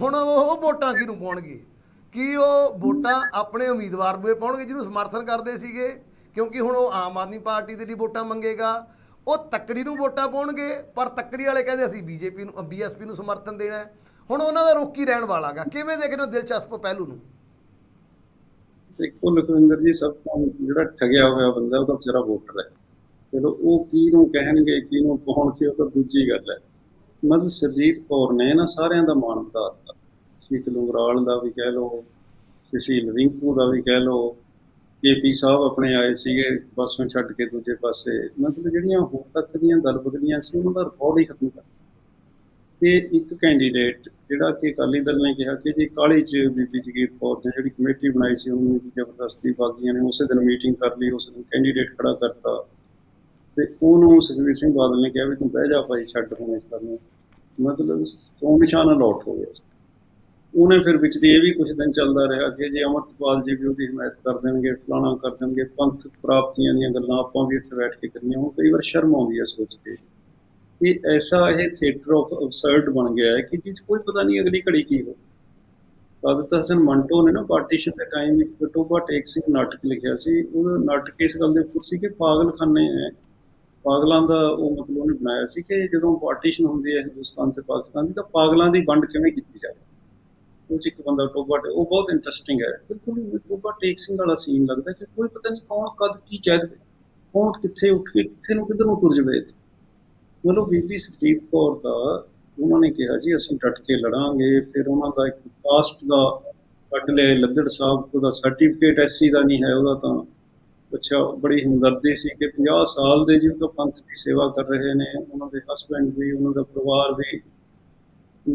ਹੁਣ ਉਹ ਵੋਟਾਂ ਕਿਹਨੂੰ ਪਾਉਣਗੇ? ਕੀ ਉਹ ਵੋਟਾਂ ਆਪਣੇ ਉਮੀਦਵਾਰ ਨੂੰ ਹੀ ਪਾਉਣਗੇ ਜਿਹਨੂੰ ਸਮਰਥਨ ਕਰਦੇ ਸੀਗੇ? ਕਿਉਂਕਿ ਹੁਣ ਉਹ ਆਮ ਆਦਮੀ ਪਾਰਟੀ ਦੇ ਲਈ ਵੋਟਾਂ ਮੰਗੇਗਾ। ਉਹ ਤੱਕੜੀ ਨੂੰ ਵੋਟਾਂ ਪਾਉਣਗੇ, ਪਰ ਤੱਕੜੀ ਵਾਲੇ ਕਹਿੰਦੇ ਅਸੀਂ ਬੀਜੇਪੀ ਨੂੰ ਬੀਐਸਪੀ ਨੂੰ ਸਮਰਥਨ ਦੇਣਾ ਹੈ। ਹੁਣ ਉਹਨਾਂ ਦਾ ਰੋਕੀ ਰਹਿਣ ਵਾਲਾਗਾ ਕਿਵੇਂ ਦੇਖਦੇ ਹੋ ਦਿਲਚਸਪ ਪਹਿਲੂ ਨੂੰ? ਦੇਖੋ, ਲਖਵਿੰਦਰ ਜੀ, ਸਭ ਤੋਂ ਜਿਹੜਾ ਠਗਿਆ ਹੋਇਆ ਬੰਦਾ, ਉਹ ਤਾਂ ਵਿਚਾਰਾ ਵੋਟਰ ਹੈ। ਚਲੋ, ਉਹ ਕੀ ਨੂੰ ਕਹਿਣਗੇ, ਕਿਹਨੂੰ ਪਾਉਣਗੇ, ਉਹ ਤਾਂ ਦੂਜੀ ਗੱਲ ਹੈ। ਮਤਲਬ ਸਰਜੀਤ ਕੌਰ ਨੇ ਨਾ ਸਾਰਿਆਂ ਦਾ ਮਾਣ ਵਧਾਤਾ ਸ਼ੀਤ ਉਂਗਰਾਲ ਦਾ ਵੀ ਕਹਿ ਲਓ ਸੁਸ਼ੀਲ ਰਿੰਕੂ ਦਾ ਵੀ ਕਹਿ ਲਓ ਕੇਪੀ ਸਾਹਿਬ ਆਪਣੇ ਆਏ ਸੀਗੇ, ਬੱਸੋਂ ਛੱਡ ਕੇ ਦੂਜੇ ਪਾਸੇ, ਮਤਲਬ ਜਿਹੜੀਆਂ ਹੁਣ ਤੱਕ ਦੀਆਂ ਦਲ ਬਦਲੀਆਂ ਸੀ, ਉਹਨਾਂ ਦਾ ਰਿਕਾਰਡ ਹੀ ਖਤਮ ਕਰ ਤੇ ਇੱਕ ਕੈਂਡੀਡੇਟ ਜਿਹੜਾ ਕਿ ਅਕਾਲੀ ਦਲ ਨੇ ਕਿਹਾ ਕਿ ਜੀ ਕਾਲੀ ਚ ਬੀਬੀ ਜਗੀਰ ਕੌਰ ਨੇ ਜਿਹੜੀ ਕਮੇਟੀ ਬਣਾਈ ਸੀ, ਉਹਨੂੰ ਜ਼ਬਰਦਸਤੀ ਬਾਗੀਆਂ ਨੇ, ਉਸੇ ਦਿਨ ਮੀਟਿੰਗ ਕਰ ਲਈ, ਉਸੇ ਦਿਨ ਕੈਂਡੀਡੇਟ ਖੜਾ ਕਰਤਾ। ਤੇ ਉਹਨੂੰ ਸੁਖਵੀਰ ਸਿੰਘ ਬਾਦਲ ਨੇ ਕਿਹਾ ਵੀ ਤੂੰ ਬਹਿ ਜਾ ਭਾਈ, ਛੱਡ ਹੁਣ ਇਸ ਕਰਨ ਮਤਲਬ ਚੋਣ ਨਿਸ਼ਾਨ ਅਲਾਟ ਹੋ ਗਿਆ ਸੀ। ਉਹਨੇ ਫਿਰ ਵਿੱਚ ਦੀ ਇਹ ਵੀ ਕੁਝ ਦਿਨ ਚੱਲਦਾ ਰਿਹਾ ਕਿ ਜੇ ਅਮਰਤਪਾਲ ਜੀ ਵੀ ਉਹਦੀ ਹਮਾਇਤ ਕਰ ਦੇਣਗੇ, ਫਲਾਣਾ ਕਰ ਦੇਣਗੇ, ਪੰਥ ਪ੍ਰਾਪਤੀਆਂ ਦੀਆਂ ਗੱਲਾਂ ਆਪਾਂ ਵੀ ਇੱਥੇ ਬੈਠ ਕੇ ਕਰੀਆਂ ਹੁਣ ਕਈ ਵਾਰ ਸ਼ਰਮ ਆਉਂਦੀ ਹੈ ਸੋਚ ਕੇ। ਕਿ ਐਸਾ ਇਹ ਥੀਏਟਰ ਆਫ ਅਬਸਰਡ ਬਣ ਗਿਆ ਹੈ ਕਿ ਜਿਸ ਕੋਈ ਪਤਾ ਨਹੀਂ ਅਗਲੀ ਘੜੀ ਕੀ ਹੋ ਸਾਦਤ ਹਸਨ ਮੰਟੋ ਨੇ ਨਾ ਪਾਰਟੀਸ਼ਨ ਦੇ ਟਾਈਮ ਇੱਕ ਟੋਬਾ ਟੇਕ ਸਿੰਘ ਨਾਟਕ ਲਿਖਿਆ ਸੀ ਉਹ ਨਾਟਕ ਇਸ ਗੱਲ ਦੇ ਉੱਪਰ ਸੀ ਕਿ ਪਾਗਲਖਾਨੇ ਹੈ। ਪਾਗਲਾਂ ਦਾ ਉਹ ਮਤਲਬ ਉਹਨੇ ਬਣਾਇਆ ਸੀ ਕਿ ਜਦੋਂ ਪਾਰਟੀਸ਼ਨ ਹੁੰਦੀ ਹੈ ਹਿੰਦੁਸਤਾਨ ਤੇ ਪਾਕਿਸਤਾਨ ਦੀ ਤਾਂ ਪਾਗਲਾਂ ਦੀ ਵੰਡ ਕਿਵੇਂ ਕੀਤੀ ਜਾਵੇ? ਉਹ ਇੱਕ ਬੰਦਾ ਟੋਬਾ ਟੇ- ਉਹ ਬਹੁਤ ਇੰਟਰਸਟਿੰਗ ਹੈ। ਬਿਲਕੁਲ ਹੀ ਟੋਬਾ ਟੇਕ ਸਿੰਘ ਵਾਲਾ ਸੀਨ ਲੱਗਦਾ ਕਿ ਕੋਈ ਪਤਾ ਨਹੀਂ ਕੌਣ ਕਦ ਕੀ ਕਹਿ ਦੇਵੇ, ਕੌਣ ਕਿੱਥੇ ਉੱਠ ਕੇ ਕਿੱਥੇ ਨੂੰ ਕਿੱਧਰ ਨੂੰ ਤੁਰ ਜਾਵੇ ਮਤਲਬ ਬੀਬੀ ਸੁਰਜੀਤ ਕੌਰ ਦਾ ਉਹਨਾਂ ਨੇ ਕਿਹਾ ਜੀ, ਅਸੀਂ ਡਟ ਕੇ ਲੜਾਂਗੇ, ਫਿਰ ਉਹਨਾਂ ਦਾ ਇੱਕ ਕਾਸਟ ਦਾ ਕੱਢ ਲਿਆ ਲੱਦੜ ਸਾਹਿਬ ਉਹਦਾ ਸਰਟੀਫਿਕੇਟ ਐਸਸੀ ਦਾ ਨਹੀਂ ਹੈ ਉਹਦਾ ਤਾਂ। ਅੱਛਾ, ਬੜੀ ਹਮਦਰਦੀ ਸੀ ਕਿ 50 ਸਾਲ ਦੇ ਜੀ ਉਹ ਤਾਂ ਪੰਥ ਦੀ ਸੇਵਾ ਕਰ ਰਹੇ ਨੇ, ਉਹਨਾਂ ਦੇ ਹਸਬੰਡ ਵੀ, ਉਹਨਾਂ ਦਾ ਪਰਿਵਾਰ ਵੀ,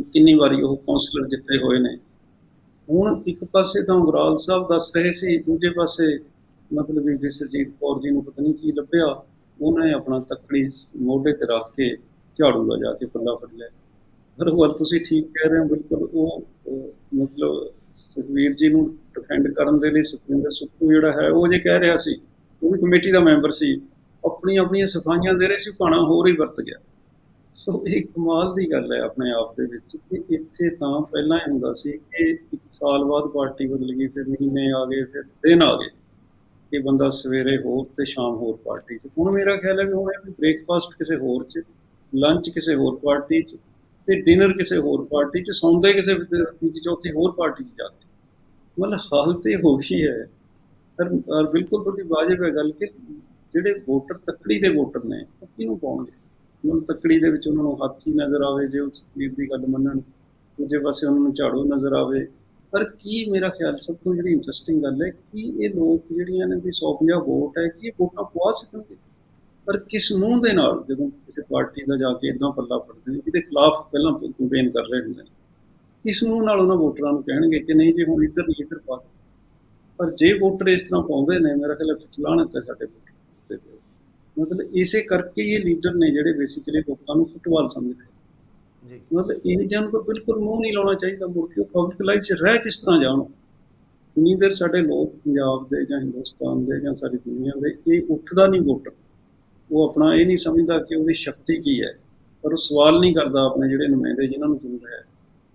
ਕਿੰਨੀ ਵਾਰੀ ਉਹ ਕਾਉਂਸਲਰ ਜਿੱਤੇ ਹੋਏ ਨੇ। ਹੁਣ ਇੱਕ ਪਾਸੇ ਤਾਂ ਉਗਰਾਲ ਸਾਹਿਬ ਦੱਸ ਰਹੇ ਸੀ, ਦੂਜੇ ਪਾਸੇ ਮਤਲਬ ਵੀ ਸਰਜੀਤ ਕੌਰ ਜੀ ਨੂੰ ਪਤਾ ਨਹੀਂ ਕੀ ਲੱਭਿਆ, ਉਹਨਾਂ ਨੇ ਆਪਣਾ ਤੱਕੜੀ ਮੋਢੇ ਤੇ ਰੱਖ ਕੇ ਝਾੜੂ ਦਾ ਜਾ ਕੇ ਪੱਲਾ ਫੜ ਲਿਆ। ਪਰ ਹੋਰ ਤੁਸੀਂ ਠੀਕ ਕਹਿ ਰਹੇ ਹੋ, ਬਿਲਕੁਲ ਉਹ ਮਤਲਬ ਸੁਖਵੀਰ ਜੀ ਨੂੰ ਡਿਫੈਂਡ ਕਰਨ ਦੇ ਲਈ ਸੁਖਵਿੰਦਰ ਸੁੱਖੂ ਜਿਹੜਾ ਹੈ, ਉਹ ਜੇ ਕਹਿ ਰਿਹਾ ਸੀ, ਉਹ ਵੀ ਕਮੇਟੀ ਦਾ ਮੈਂਬਰ ਸੀ ਆਪਣੀਆਂ ਆਪਣੀਆਂ ਸਫਾਈਆਂ ਦੇ ਰਹੇ ਸੀ, ਭਾਣਾ ਹੋਰ ਹੀ ਵਰਤ ਗਿਆ। ਸੋ ਇਹ ਕਮਾਲ ਦੀ ਗੱਲ ਹੈ ਆਪਣੇ ਆਪ ਦੇ ਵਿੱਚ ਕਿ ਇੱਥੇ ਤਾਂ ਪਹਿਲਾਂ ਹੀ ਹੁੰਦਾ ਸੀ ਕਿ ਇੱਕ ਸਾਲ ਬਾਅਦ ਪਾਰਟੀ ਬਦਲ ਗਈ, ਫਿਰ ਮਹੀਨੇ ਆ ਗਏ, ਫਿਰ ਦਿਨ ਆ ਗਏ ਕਿ ਬੰਦਾ ਸਵੇਰੇ ਹੋਰ ਤੇ ਸ਼ਾਮ ਹੋਰ ਪਾਰਟੀ 'ਚ। ਹੁਣ ਮੇਰਾ ਖਿਆਲ ਹੈ ਵੀ ਹੁਣ ਇਹ ਬ੍ਰੇਕਫਾਸਟ ਕਿਸੇ ਹੋਰ 'ਚ, ਲੰਚ ਕਿਸੇ ਹੋਰ ਪਾਰਟੀ 'ਚ ਤੇ ਡਿਨਰ ਕਿਸੇ ਹੋਰ ਪਾਰਟੀ 'ਚ, ਸੌਂਦੇ ਕਿਸੇ ਤੀਜੀ ਚੌਥੀ ਹੋਰ ਪਾਰਟੀ 'ਚ ਜਾ ਕੇ। ਮਤਲਬ ਹਾਲਤ ਇਹ ਹੋ ਗਈ ਹੈ। ਪਰ ਪਰ ਬਿਲਕੁਲ ਤੁਹਾਡੀ ਵਾਜਬ ਹੈ ਗੱਲ ਕਿ ਜਿਹੜੇ ਵੋਟਰ, ਤੱਕੜੀ ਦੇ ਵੋਟਰ ਨੇ, ਉਹ ਕਿਹਨੂੰ ਪਾਉਣਗੇ? ਮਤਲਬ ਤੱਕੜੀ ਦੇ ਵਿੱਚ ਉਹਨਾਂ ਨੂੰ ਹਾਥੀ ਨਜ਼ਰ ਆਵੇ, ਜੇ ਉਹ ਸੁਖਬੀਰ ਦੀ ਗੱਲ ਮੰਨਣ, ਦੂਜੇ ਪਾਸੇ ਉਹਨਾਂ ਨੂੰ ਝਾੜੂ ਨਜ਼ਰ ਆਵੇ। ਪਰ ਕੀ ਮੇਰਾ ਖਿਆਲ, ਸਭ ਤੋਂ ਜਿਹੜੀ ਇੰਟਰਸਟਿੰਗ ਗੱਲ ਹੈ ਕਿ ਇਹ ਲੋਕ ਜਿਹੜੀਆਂ ਇਹਨਾਂ ਦੀ 150 ਵੋਟ ਹੈ, ਕਿ ਇਹ ਵੋਟਾਂ ਪਵਾ ਸਕਣਗੇ? ਪਰ ਕਿਸ ਮੂੰਹ ਦੇ ਨਾਲ ਜਦੋਂ ਕਿਸੇ ਪਾਰਟੀ ਦਾ ਜਾ ਕੇ ਇਦਾਂ ਪੱਲਾ ਫੜਦੇ ਨੇ, ਜਿਹਦੇ ਖਿਲਾਫ ਪਹਿਲਾਂ ਕੰਪੇਨ ਕਰ ਰਹੇ ਹੁੰਦੇ ਨੇ, ਇਸ ਮੂੰਹ ਨਾਲ ਉਹਨਾਂ ਵੋਟਰਾਂ ਨੂੰ ਕਹਿਣਗੇ ਕਿ ਨਹੀਂ ਜੇ, ਹੁਣ ਇੱਧਰ ਨਹੀਂ, ਇੱਧਰ ਪਾ ਪਰ ਜੇ ਵੋਟਰ ਇਸ ਤਰ੍ਹਾਂ ਪਾਉਂਦੇ ਨੇ, ਮੇਰਾ ਖਿਆਲ ਹੈ ਫਿਟਲਾਣਤ ਹੈ ਸਾਡੇ ਵੋਟਰ ਮਤਲਬ ਇਸੇ ਕਰਕੇ ਇਹ ਲੀਡਰ ਨੇ ਜਿਹੜੇ ਬੇਸਿਕਲੀ ਲੋਕਾਂ ਨੂੰ ਫੁੱਟਬਾਲ ਸਮਝਦੇ। ਜੀ। ਮਤਲਬ ਇਹ ਜਿਹਨਾਂ ਨੂੰ ਤਾਂ ਬਿਲਕੁਲ ਮੂੰਹ ਨਹੀਂ ਲਾਉਣਾ ਚਾਹੀਦਾ ਮੁੜ ਕੇ ਉਹ ਪਬਲਿਕ ਲਾਈਫ 'ਚ ਰਹਿ ਕਿਸ ਤਰ੍ਹਾਂ ਜਾਣ? ਨੀਦਰ ਸਾਡੇ ਲੋਕ ਪੰਜਾਬ ਦੇ ਜਾਂ ਹਿੰਦੁਸਤਾਨ ਦੇ ਜਾਂ ਸਾਰੀ ਦੁਨੀਆ ਦੇ ਇਹ ਉੱਠਦਾ ਨਹੀਂ ਵੋਟਰ ਉਹ ਆਪਣਾ ਇਹ ਨਹੀਂ ਸਮਝਦਾ ਕਿ ਉਹਦੀ ਸ਼ਕਤੀ ਕੀ ਹੈ। ਪਰ ਉਹ ਸਵਾਲ ਨਹੀਂ ਕਰਦਾ ਆਪਣੇ ਜਿਹੜੇ ਨੁਮਾਇੰਦੇ ਜਿਨ੍ਹਾਂ ਨੂੰ ਚੁਣ ਰਿਹਾ। ਹੈ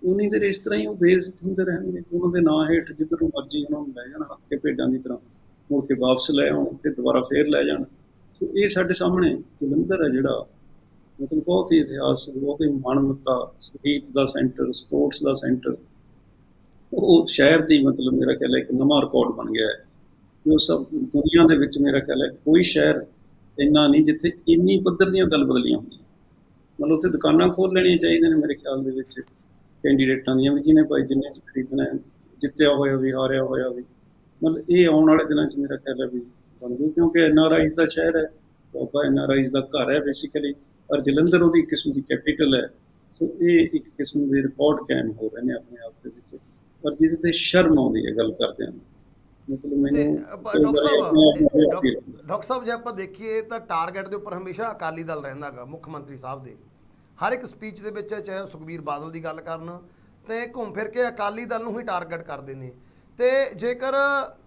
ਉਨੀ ਦੇਰ ਇਸ ਤਰ੍ਹਾਂ ਹੀ ਉਹ ਬੇਇੱਜ਼ਤ ਹੁੰਦੇ ਰਹਿਣਗੇ। ਉਹਨਾਂ ਦੇ ਨਾਂ ਹੇਠ ਜਿੱਧਰ ਨੂੰ ਮਰਜ਼ੀ ਉਹਨਾਂ ਨੂੰ ਲੈ ਜਾਣ ਹੱਕ ਭੇਡਾਂ ਦੀ ਤਰ੍ਹਾਂ। ਮੁੜ ਕੇ ਵਾਪਸ ਲੈ ਆਉਣ ਤੇ ਦੁਬਾਰਾ ਫੇਰ ਲੈ ਜਾਣ। ਸੋ ਇਹ ਸਾਡੇ ਸਾਹਮਣੇ ਜਲੰਧਰ ਹੈ ਜਿਹੜਾ ਮਤਲਬ ਬਹੁਤ ਹੀ ਇਤਿਹਾਸ, ਬਹੁਤ ਹੀ ਮਾਨਵਤਾ, ਸੰਗੀਤ ਦਾ ਸੈਂਟਰ, ਸਪੋਰਟਸ ਦਾ ਸੈਂਟਰ। ਉਹ ਸ਼ਹਿਰ ਦੀ ਮਤਲਬ ਮੇਰਾ ਖਿਆਲ ਹੈ ਇੱਕ ਨਵਾਂ ਰਿਕਾਰਡ ਬਣ ਗਿਆ ਹੈ। ਉਹ ਸਭ ਦੁਨੀਆ ਦੇ ਵਿੱਚ ਮੇਰਾ ਖਿਆਲ ਹੈ ਕੋਈ ਸ਼ਹਿਰ ਇੰਨਾ ਨਹੀਂ ਜਿੱਥੇ ਇੰਨੀ ਪੱਧਰ ਦੀਆਂ ਦਲ ਬਦਲੀਆਂ ਹੁੰਦੀਆਂ। ਮਤਲਬ ਉੱਥੇ ਦੁਕਾਨਾਂ ਖੋਲ ਲੈਣੀਆਂ ਚਾਹੀਦੀਆਂ ਨੇ ਮੇਰੇ ਖਿਆਲ ਦੇ ਵਿੱਚ, ਕੈਂਡੀਡੇਟਾਂ ਦੀਆਂ ਵੀ, ਜਿਹਨੇ ਭਾਈ ਜਿੰਨੇ ਚ ਖਰੀਦਣਾ ਜਿੱਤਿਆ ਹੋਇਆ ਵੀ, ਹਾਰਿਆ ਹੋਇਆ ਵੀ। ਮਤਲਬ ਇਹ ਆਉਣ ਵਾਲੇ ਦਿਨਾਂ 'ਚ ਮੇਰਾ ਖਿਆਲ ਹੈ ਵੀ ਬਣ ਜੂ ਕਿਉਂਕਿ ਐਨਆਰਆਈਜ਼ ਦਾ ਸ਼ਹਿਰ ਹੈ ਬਾਬਾ ਐਨਆਰਆਈਜ਼ ਦਾ ਘਰ ਹੈ ਬੇਸਿਕਲੀ ਔਰ ਜਲੰਧਰ ਉਹਦੀ ਇੱਕ ਕਿਸਮ ਦੀ ਕੈਪੀਟਲ ਹੈ। ਸੋ ਇਹ ਇੱਕ ਕਿਸਮ ਦੇ ਰਿਕਾਰਡ ਕਾਇਮ ਹੋ ਰਹੇ ਨੇ ਆਪਣੇ ਆਪ ਦੇ ਵਿੱਚ ਪਰ ਜਿਹਦੇ ਤੇ ਸ਼ਰਮ ਆਉਂਦੀ ਹੈ ਗੱਲ ਕਰਦਿਆਂ ਨੂੰ। ਮਤਲਬ ਮੈਨੂੰ ਸਾਹਿਬ ਡਾਕਟਰ ਸਾਹਿਬ ਜੇ ਆਪਾਂ ਦੇਖੀਏ ਤਾਂ ਟਾਰਗੇਟ ਦੇ ਉੱਪਰ ਹਮੇਸ਼ਾ ਅਕਾਲੀ ਦਲ ਰਹਿੰਦਾਗਾ ਮੁੱਖ ਮੰਤਰੀ ਸਾਹਿਬ ਦੇ। ਹਰ ਇੱਕ ਸਪੀਚ ਦੇ ਵਿੱਚ ਚਾਹੇ ਸੁਖਬੀਰ ਬਾਦਲ ਦੀ ਗੱਲ ਕਰਨ ਤੇ ਘੁੰਮ ਫਿਰ ਕੇ ਅਕਾਲੀ ਦਲ ਨੂੰ ਹੀ ਟਾਰਗੇਟ ਕਰਦੇ ਨੇ। ਤੇ ਜੇਕਰ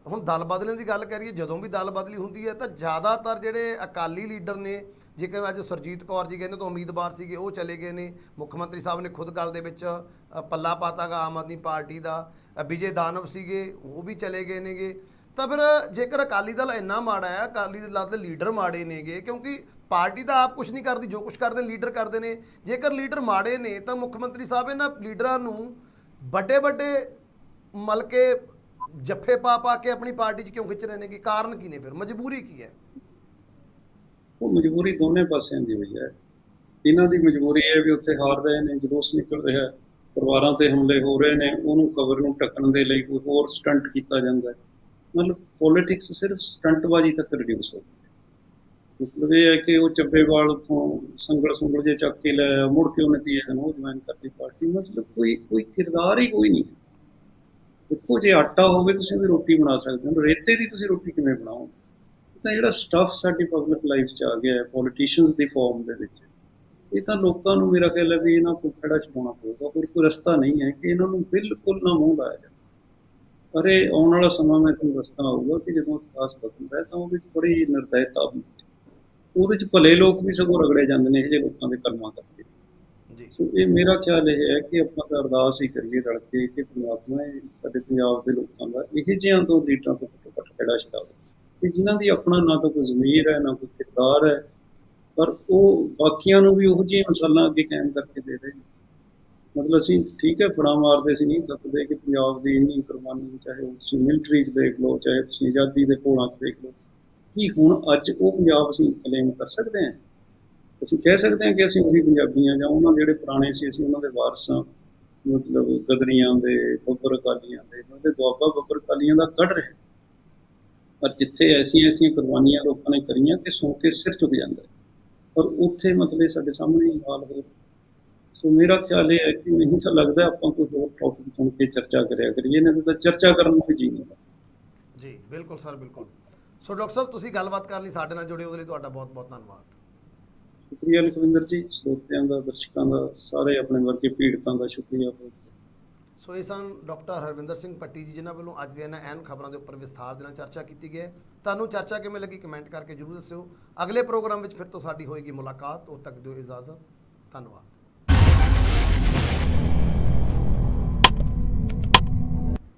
ਹੁਣ ਦਲ ਬਦਲਣ ਦੀ ਗੱਲ ਕਰੀਏ ਜਦੋਂ ਵੀ ਦਲ ਬਦਲੀ ਹੁੰਦੀ ਹੈ ਤਾਂ ਜ਼ਿਆਦਾਤਰ ਜਿਹੜੇ ਅਕਾਲੀ ਲੀਡਰ ਨੇ ਜੇਕਰ ਅੱਜ ਸਰਜੀਤ ਕੌਰ ਜੀ ਕਹਿੰਦੇ ਤਾਂ ਉਮੀਦਵਾਰ ਸੀਗੇ ਉਹ ਚਲੇ ਗਏ ਨੇ। ਮੁੱਖ ਮੰਤਰੀ ਸਾਹਿਬ ਨੇ ਖੁਦ ਗੱਲ ਦੇ ਵਿੱਚ ਅ, ਪੱਲਾ ਪਾਤਾਗਾ ਆਮ ਆਦਮੀ ਪਾਰਟੀ ਦਾ। ਵਿਜੇ ਦਾਨਵ ਸੀਗੇ ਉਹ ਵੀ ਚਲੇ ਗਏ ਨੇਗੇ। ਤਾਂ ਫਿਰ ਜੇਕਰ ਅਕਾਲੀ ਦਲ ਇੰਨਾ ਮਾੜਾ ਹੈ ਅਕਾਲੀ ਦਲ ਦੇ ਲੀਡਰ ਮਾੜੇ ਨੇਗੇ ਕਿਉਂਕਿ ਪਾਰਟੀ ਤਾਂ ਆਪ ਕੁਝ ਨਹੀਂ ਕਰਦੀ ਜੋ ਕੁਝ ਕਰਦੇ ਲੀਡਰ ਕਰਦੇ ਨੇ। ਜੇਕਰ ਲੀਡਰ ਮਾੜੇ ਨੇ ਤਾਂ ਮੁੱਖ ਮੰਤਰੀ ਸਾਹਿਬ ਇਹਨਾਂ ਲੀਡਰਾਂ ਨੂੰ ਵੱਡੇ ਵੱਡੇ ਮਲ ਕੇ ਜੱਫੇ ਪਾ ਪਾ ਕੇ ਆਪਣੀ ਪਾਰਟੀ 'ਚ ਕਿਉਂ ਖਿੱਚ ਰਹੇ ਨੇ? ਕਿ ਕਾਰਨ ਕੀ ਨੇ ਫਿਰ? ਮਜਬੂਰੀ ਕੀ ਹੈ? ਉਹ ਮਜਬੂਰੀ ਦੋਨੇ ਪਾਸਿਆਂ ਦੀ ਹੋਈ ਹੈ। ਇਹਨਾਂ ਦੀ ਮਜਬੂਰੀ ਹੈ ਵੀ ਉੱਥੇ ਹਾਰ ਰਹੇ ਨੇ, ਜਲੂਸ ਨਿਕਲ ਰਿਹਾ ਹੈ, ਪਰਿਵਾਰਾਂ ਤੇ ਹਮਲੇ ਹੋ ਰਹੇ ਨੇ, ਉਹਨੂੰ ਕਵਰ ਨੂੰ ਢੱਕਣ ਦੇ ਲਈ ਕੋਈ ਹੋਰ ਸਟੰਟ ਕੀਤਾ ਜਾਂਦਾ ਹੈ। ਮਤਲਬ ਪੋਲਿਟਿਕਸ ਸਿਰਫ ਸਟੰਟਬਾਜ਼ੀ ਤੱਕ ਰਿਡਿਊਸ ਹੋ ਗਈ ਮਤਲਬ ਇਹ ਹੈ ਕਿ ਉਹ ਚੱਬੇਵਾਲ ਉਥੋਂ ਸੰਗਲ ਸੰਗਲ ਜੇ ਚੱਕ ਕੇ ਲੈ ਮੁੜ ਕੇ ਉਹਨੇ ਤੀਏ ਦਿਨ ਉਹ ਜੁਆਇਨ ਕਰਦੀ ਪਾਰਟੀ। ਮਤਲਬ ਕੋਈ ਕੋਈ ਕਿਰਦਾਰ ਹੀ ਕੋਈ ਨਹੀਂ ਦੇਖੋ, ਜੇ ਆਟਾ ਹੋਵੇ ਤੁਸੀਂ ਉਹਦੀ ਰੋਟੀ ਬਣਾ ਸਕਦੇ ਹੋ, ਰੇਤੇ ਦੀ ਤੁਸੀਂ ਰੋਟੀ ਕਿਵੇਂ ਬਣਾਓਗੇ? ਤਾਂ ਜਿਹੜਾ ਸਟਫ ਸਾਡੀ ਪਬਲਿਕ ਲਾਈਫ 'ਚ ਆ ਗਿਆ ਹੈ ਪੋਲੀਟੀਸ਼ੀਅਨਸ ਦੀ ਫਾਰਮ ਦੇ ਵਿੱਚ, ਇਹ ਤਾਂ ਲੋਕਾਂ ਨੂੰ ਮੇਰਾ ਖਿਆਲ ਹੈ ਵੀ ਇਹਨਾਂ ਤੋਂ ਖੜਾ ਛਡਾਉਣਾ ਪਊਗਾ, ਹੋਰ ਕੋਈ ਰਸਤਾ ਨਹੀਂ ਹੈ ਕਿ ਇਹਨਾਂ ਨੂੰ ਬਿਲਕੁਲ ਨਾ ਮੂੰਹ ਲਾਇਆ ਜਾਵੇ। ਪਰ ਇਹ ਆਉਣ ਵਾਲਾ ਸਮਾਂ ਮੈਂ ਤੁਹਾਨੂੰ ਦੱਸਦਾ ਹੋਊਗਾ ਕਿ ਜਦੋਂ ਇਤਿਹਾਸ ਬਦਲਦਾ ਹੈ, ਤਾਂ ਉਹਦੇ 'ਚ ਬੜੀ ਨਿਰਦੈਤਾ ਹੁੰਦੀ ਹੈ। ਉਹਦੇ 'ਚ ਭਲੇ ਲੋਕ ਵੀ ਸਗੋਂ ਰਗੜੇ ਜਾਂਦੇ ਨੇ, ਇਹ ਜਿਹੇ ਲੋਕਾਂ ਦੇ ਕਰਮਾਂ ਕਰਕੇ। ਜੀ। ਸੋ ਇਹ ਮੇਰਾ ਖਿਆਲ ਇਹ ਹੈ ਕਿ ਆਪਾਂ ਤਾਂ ਅਰਦਾਸ ਹੀ ਕਰੀਏ ਰਲ ਕੇ ਕਿ ਪਰਮਾਤਮਾ ਇਹ ਸਾਡੇ ਪੰਜਾਬ ਦੇ ਲੋਕਾਂ ਦਾ ਇਹ ਜਿਹਿਆਂ ਤੋਂ ਲੀਡਰਾਂ ਤੋਂ ਘੱਟੋ ਘੱਟ ਕਿਹੜਾ ਛਡਾਵੇ ਕਿ ਜਿਨ੍ਹਾਂ ਦੀ ਆਪਣਾ ਨਾ ਤਾਂ ਕੋਈ ਜ਼ਮੀਰ ਹੈ, ਨਾ ਕੋਈ ਕਿਰਦਾਰ ਹੈ, ਪਰ ਉਹ ਬਾਕੀਆਂ ਨੂੰ ਵੀ ਉਹ ਜਿਹੀਆਂ ਮਿਸਾਲਾਂ ਅੱਗੇ ਕਾਇਮ ਕਰਕੇ ਦੇ ਰਹੇ ਨੇ। ਮਤਲਬ ਅਸੀਂ ਠੀਕ ਹੈ, ਫੜਾ ਮਾਰਦੇ ਸੀ, ਨਹੀਂ ਥੱਕਦੇ ਕਿ ਪੰਜਾਬ ਦੀ ਇੰਨੀ ਕੁਰਬਾਨੀ, ਚਾਹੇ ਉਹ ਤੁਸੀਂ ਮਿਲਟਰੀ 'ਚ ਦੇਖ ਲਓ, ਚਾਹੇ ਤੁਸੀਂ ਆਜ਼ਾਦੀ ਦੇ ਘੋਲਾਂ 'ਚ ਦੇਖ ਲਓ। ਕੀ ਹੁਣ ਅੱਜ ਉਹ ਪੰਜਾਬ ਅਸੀਂ ਕਲੇਮ ਕਰ ਸਕਦੇ ਹਾਂ? ਅਸੀਂ ਕਹਿ ਸਕਦੇ ਹਾਂ ਕਿ ਅਸੀਂ ਉਹੀ ਪੰਜਾਬੀ ਹਾਂ ਜਾਂ ਉਹਨਾਂ ਦੇ ਜਿਹੜੇ ਪੁਰਾਣੇ ਸੀ, ਅਸੀਂ ਉਹਨਾਂ ਦੇ ਵਾਰਸ ਹਾਂ ਮਤਲਬ ਗਦਰੀਆਂ ਦੇ, ਬੱਬਰ ਅਕਾਲੀਆਂ ਦੇ, ਉਹਨਾਂ ਦੇ ਦੁਆਬਾ ਬੱਬਰ ਅਕਾਲੀਆਂ ਦਾ ਕੱਢ ਰਹੇ ਪਰ ਜਿੱਥੇ ਐਸੀਆਂ ਐਸੀਆਂ ਕੁਰਬਾਨੀਆਂ ਲੋਕਾਂ ਨੇ ਕਰੀਆਂ ਕਿ ਸੁਣ ਕੇ ਸਿਰ ਝੁਕ ਜਾਂਦਾ ਪਰ ਉੱਥੇ ਮਤਲਬ ਸਾਡੇ ਸਾਹਮਣੇ ਹੀ ਹਾਲ ਹੋ ਸੋ ਮੇਰਾ ਖਿਆਲ ਇਹ ਹੈ ਕਿ ਨਹੀਂ ਤਾਂ ਲੱਗਦਾ ਆਪਾਂ ਕੋਈ ਹੋਰ ਟੌਪਿਕ ਚੁਣ ਕੇ ਚਰਚਾ ਕਰਿਆ ਕਰੀਏ। ਨਹੀਂ ਤਾਂ ਚਰਚਾ ਕਰਨ ਨੂੰ ਵੀ ਜੀ ਨਹੀਂ ਕਰਦਾ। ਜੀ, ਬਿਲਕੁਲ ਸਰ, ਬਿਲਕੁਲ। ਸੋ ਡਾਕਟਰ ਸਾਹਿਬ, ਤੁਸੀਂ ਗੱਲਬਾਤ ਕਰਨ ਲਈ ਸਾਡੇ ਨਾਲ ਜੁੜੇ, ਉਹਦੇ ਲਈ ਤੁਹਾਡਾ ਬਹੁਤ ਬਹੁਤ ਧੰਨਵਾਦ। ਸ਼ੁਕਰੀਆ ਲਖਵਿੰਦਰ ਜੀ, ਸਰੋਤਿਆਂ ਦਾ, ਦਰਸ਼ਕਾਂ ਦਾ, ਸਾਰੇ ਆਪਣੇ ਵਰਗੇ ਪੀੜਤਾਂ ਦਾ ਸ਼ੁਕਰੀਆ ਸੋ ਇਹ ਸਨ ਡਾਕਟਰ ਹਰਵਿੰਦਰ ਸਿੰਘ ਪੱਟੀ ਜੀ, ਜਿਨ੍ਹਾਂ ਵੱਲੋਂ ਅੱਜ ਦੀਆਂ ਇਹਨਾਂ ਅਹਿਮ ਖਬਰਾਂ ਦੇ ਉੱਪਰ ਵਿਸਥਾਰ ਦੇ ਨਾਲ ਚਰਚਾ ਕੀਤੀ ਗਈ ਹੈ। ਤੁਹਾਨੂੰ ਚਰਚਾ ਕਿਵੇਂ ਲੱਗੀ ਕਮੈਂਟ ਕਰਕੇ ਜਰੂਰ ਦੱਸਿਓ। ਅਗਲੇ ਪ੍ਰੋਗਰਾਮ ਵਿੱਚ ਫਿਰ ਤੋਂ ਸਾਡੀ ਹੋਏਗੀ ਮੁਲਾਕਾਤ। ਉਦੋਂ ਤੱਕ ਦਿਓ ਇਜਾਜ਼ਤ। ਧੰਨਵਾਦ।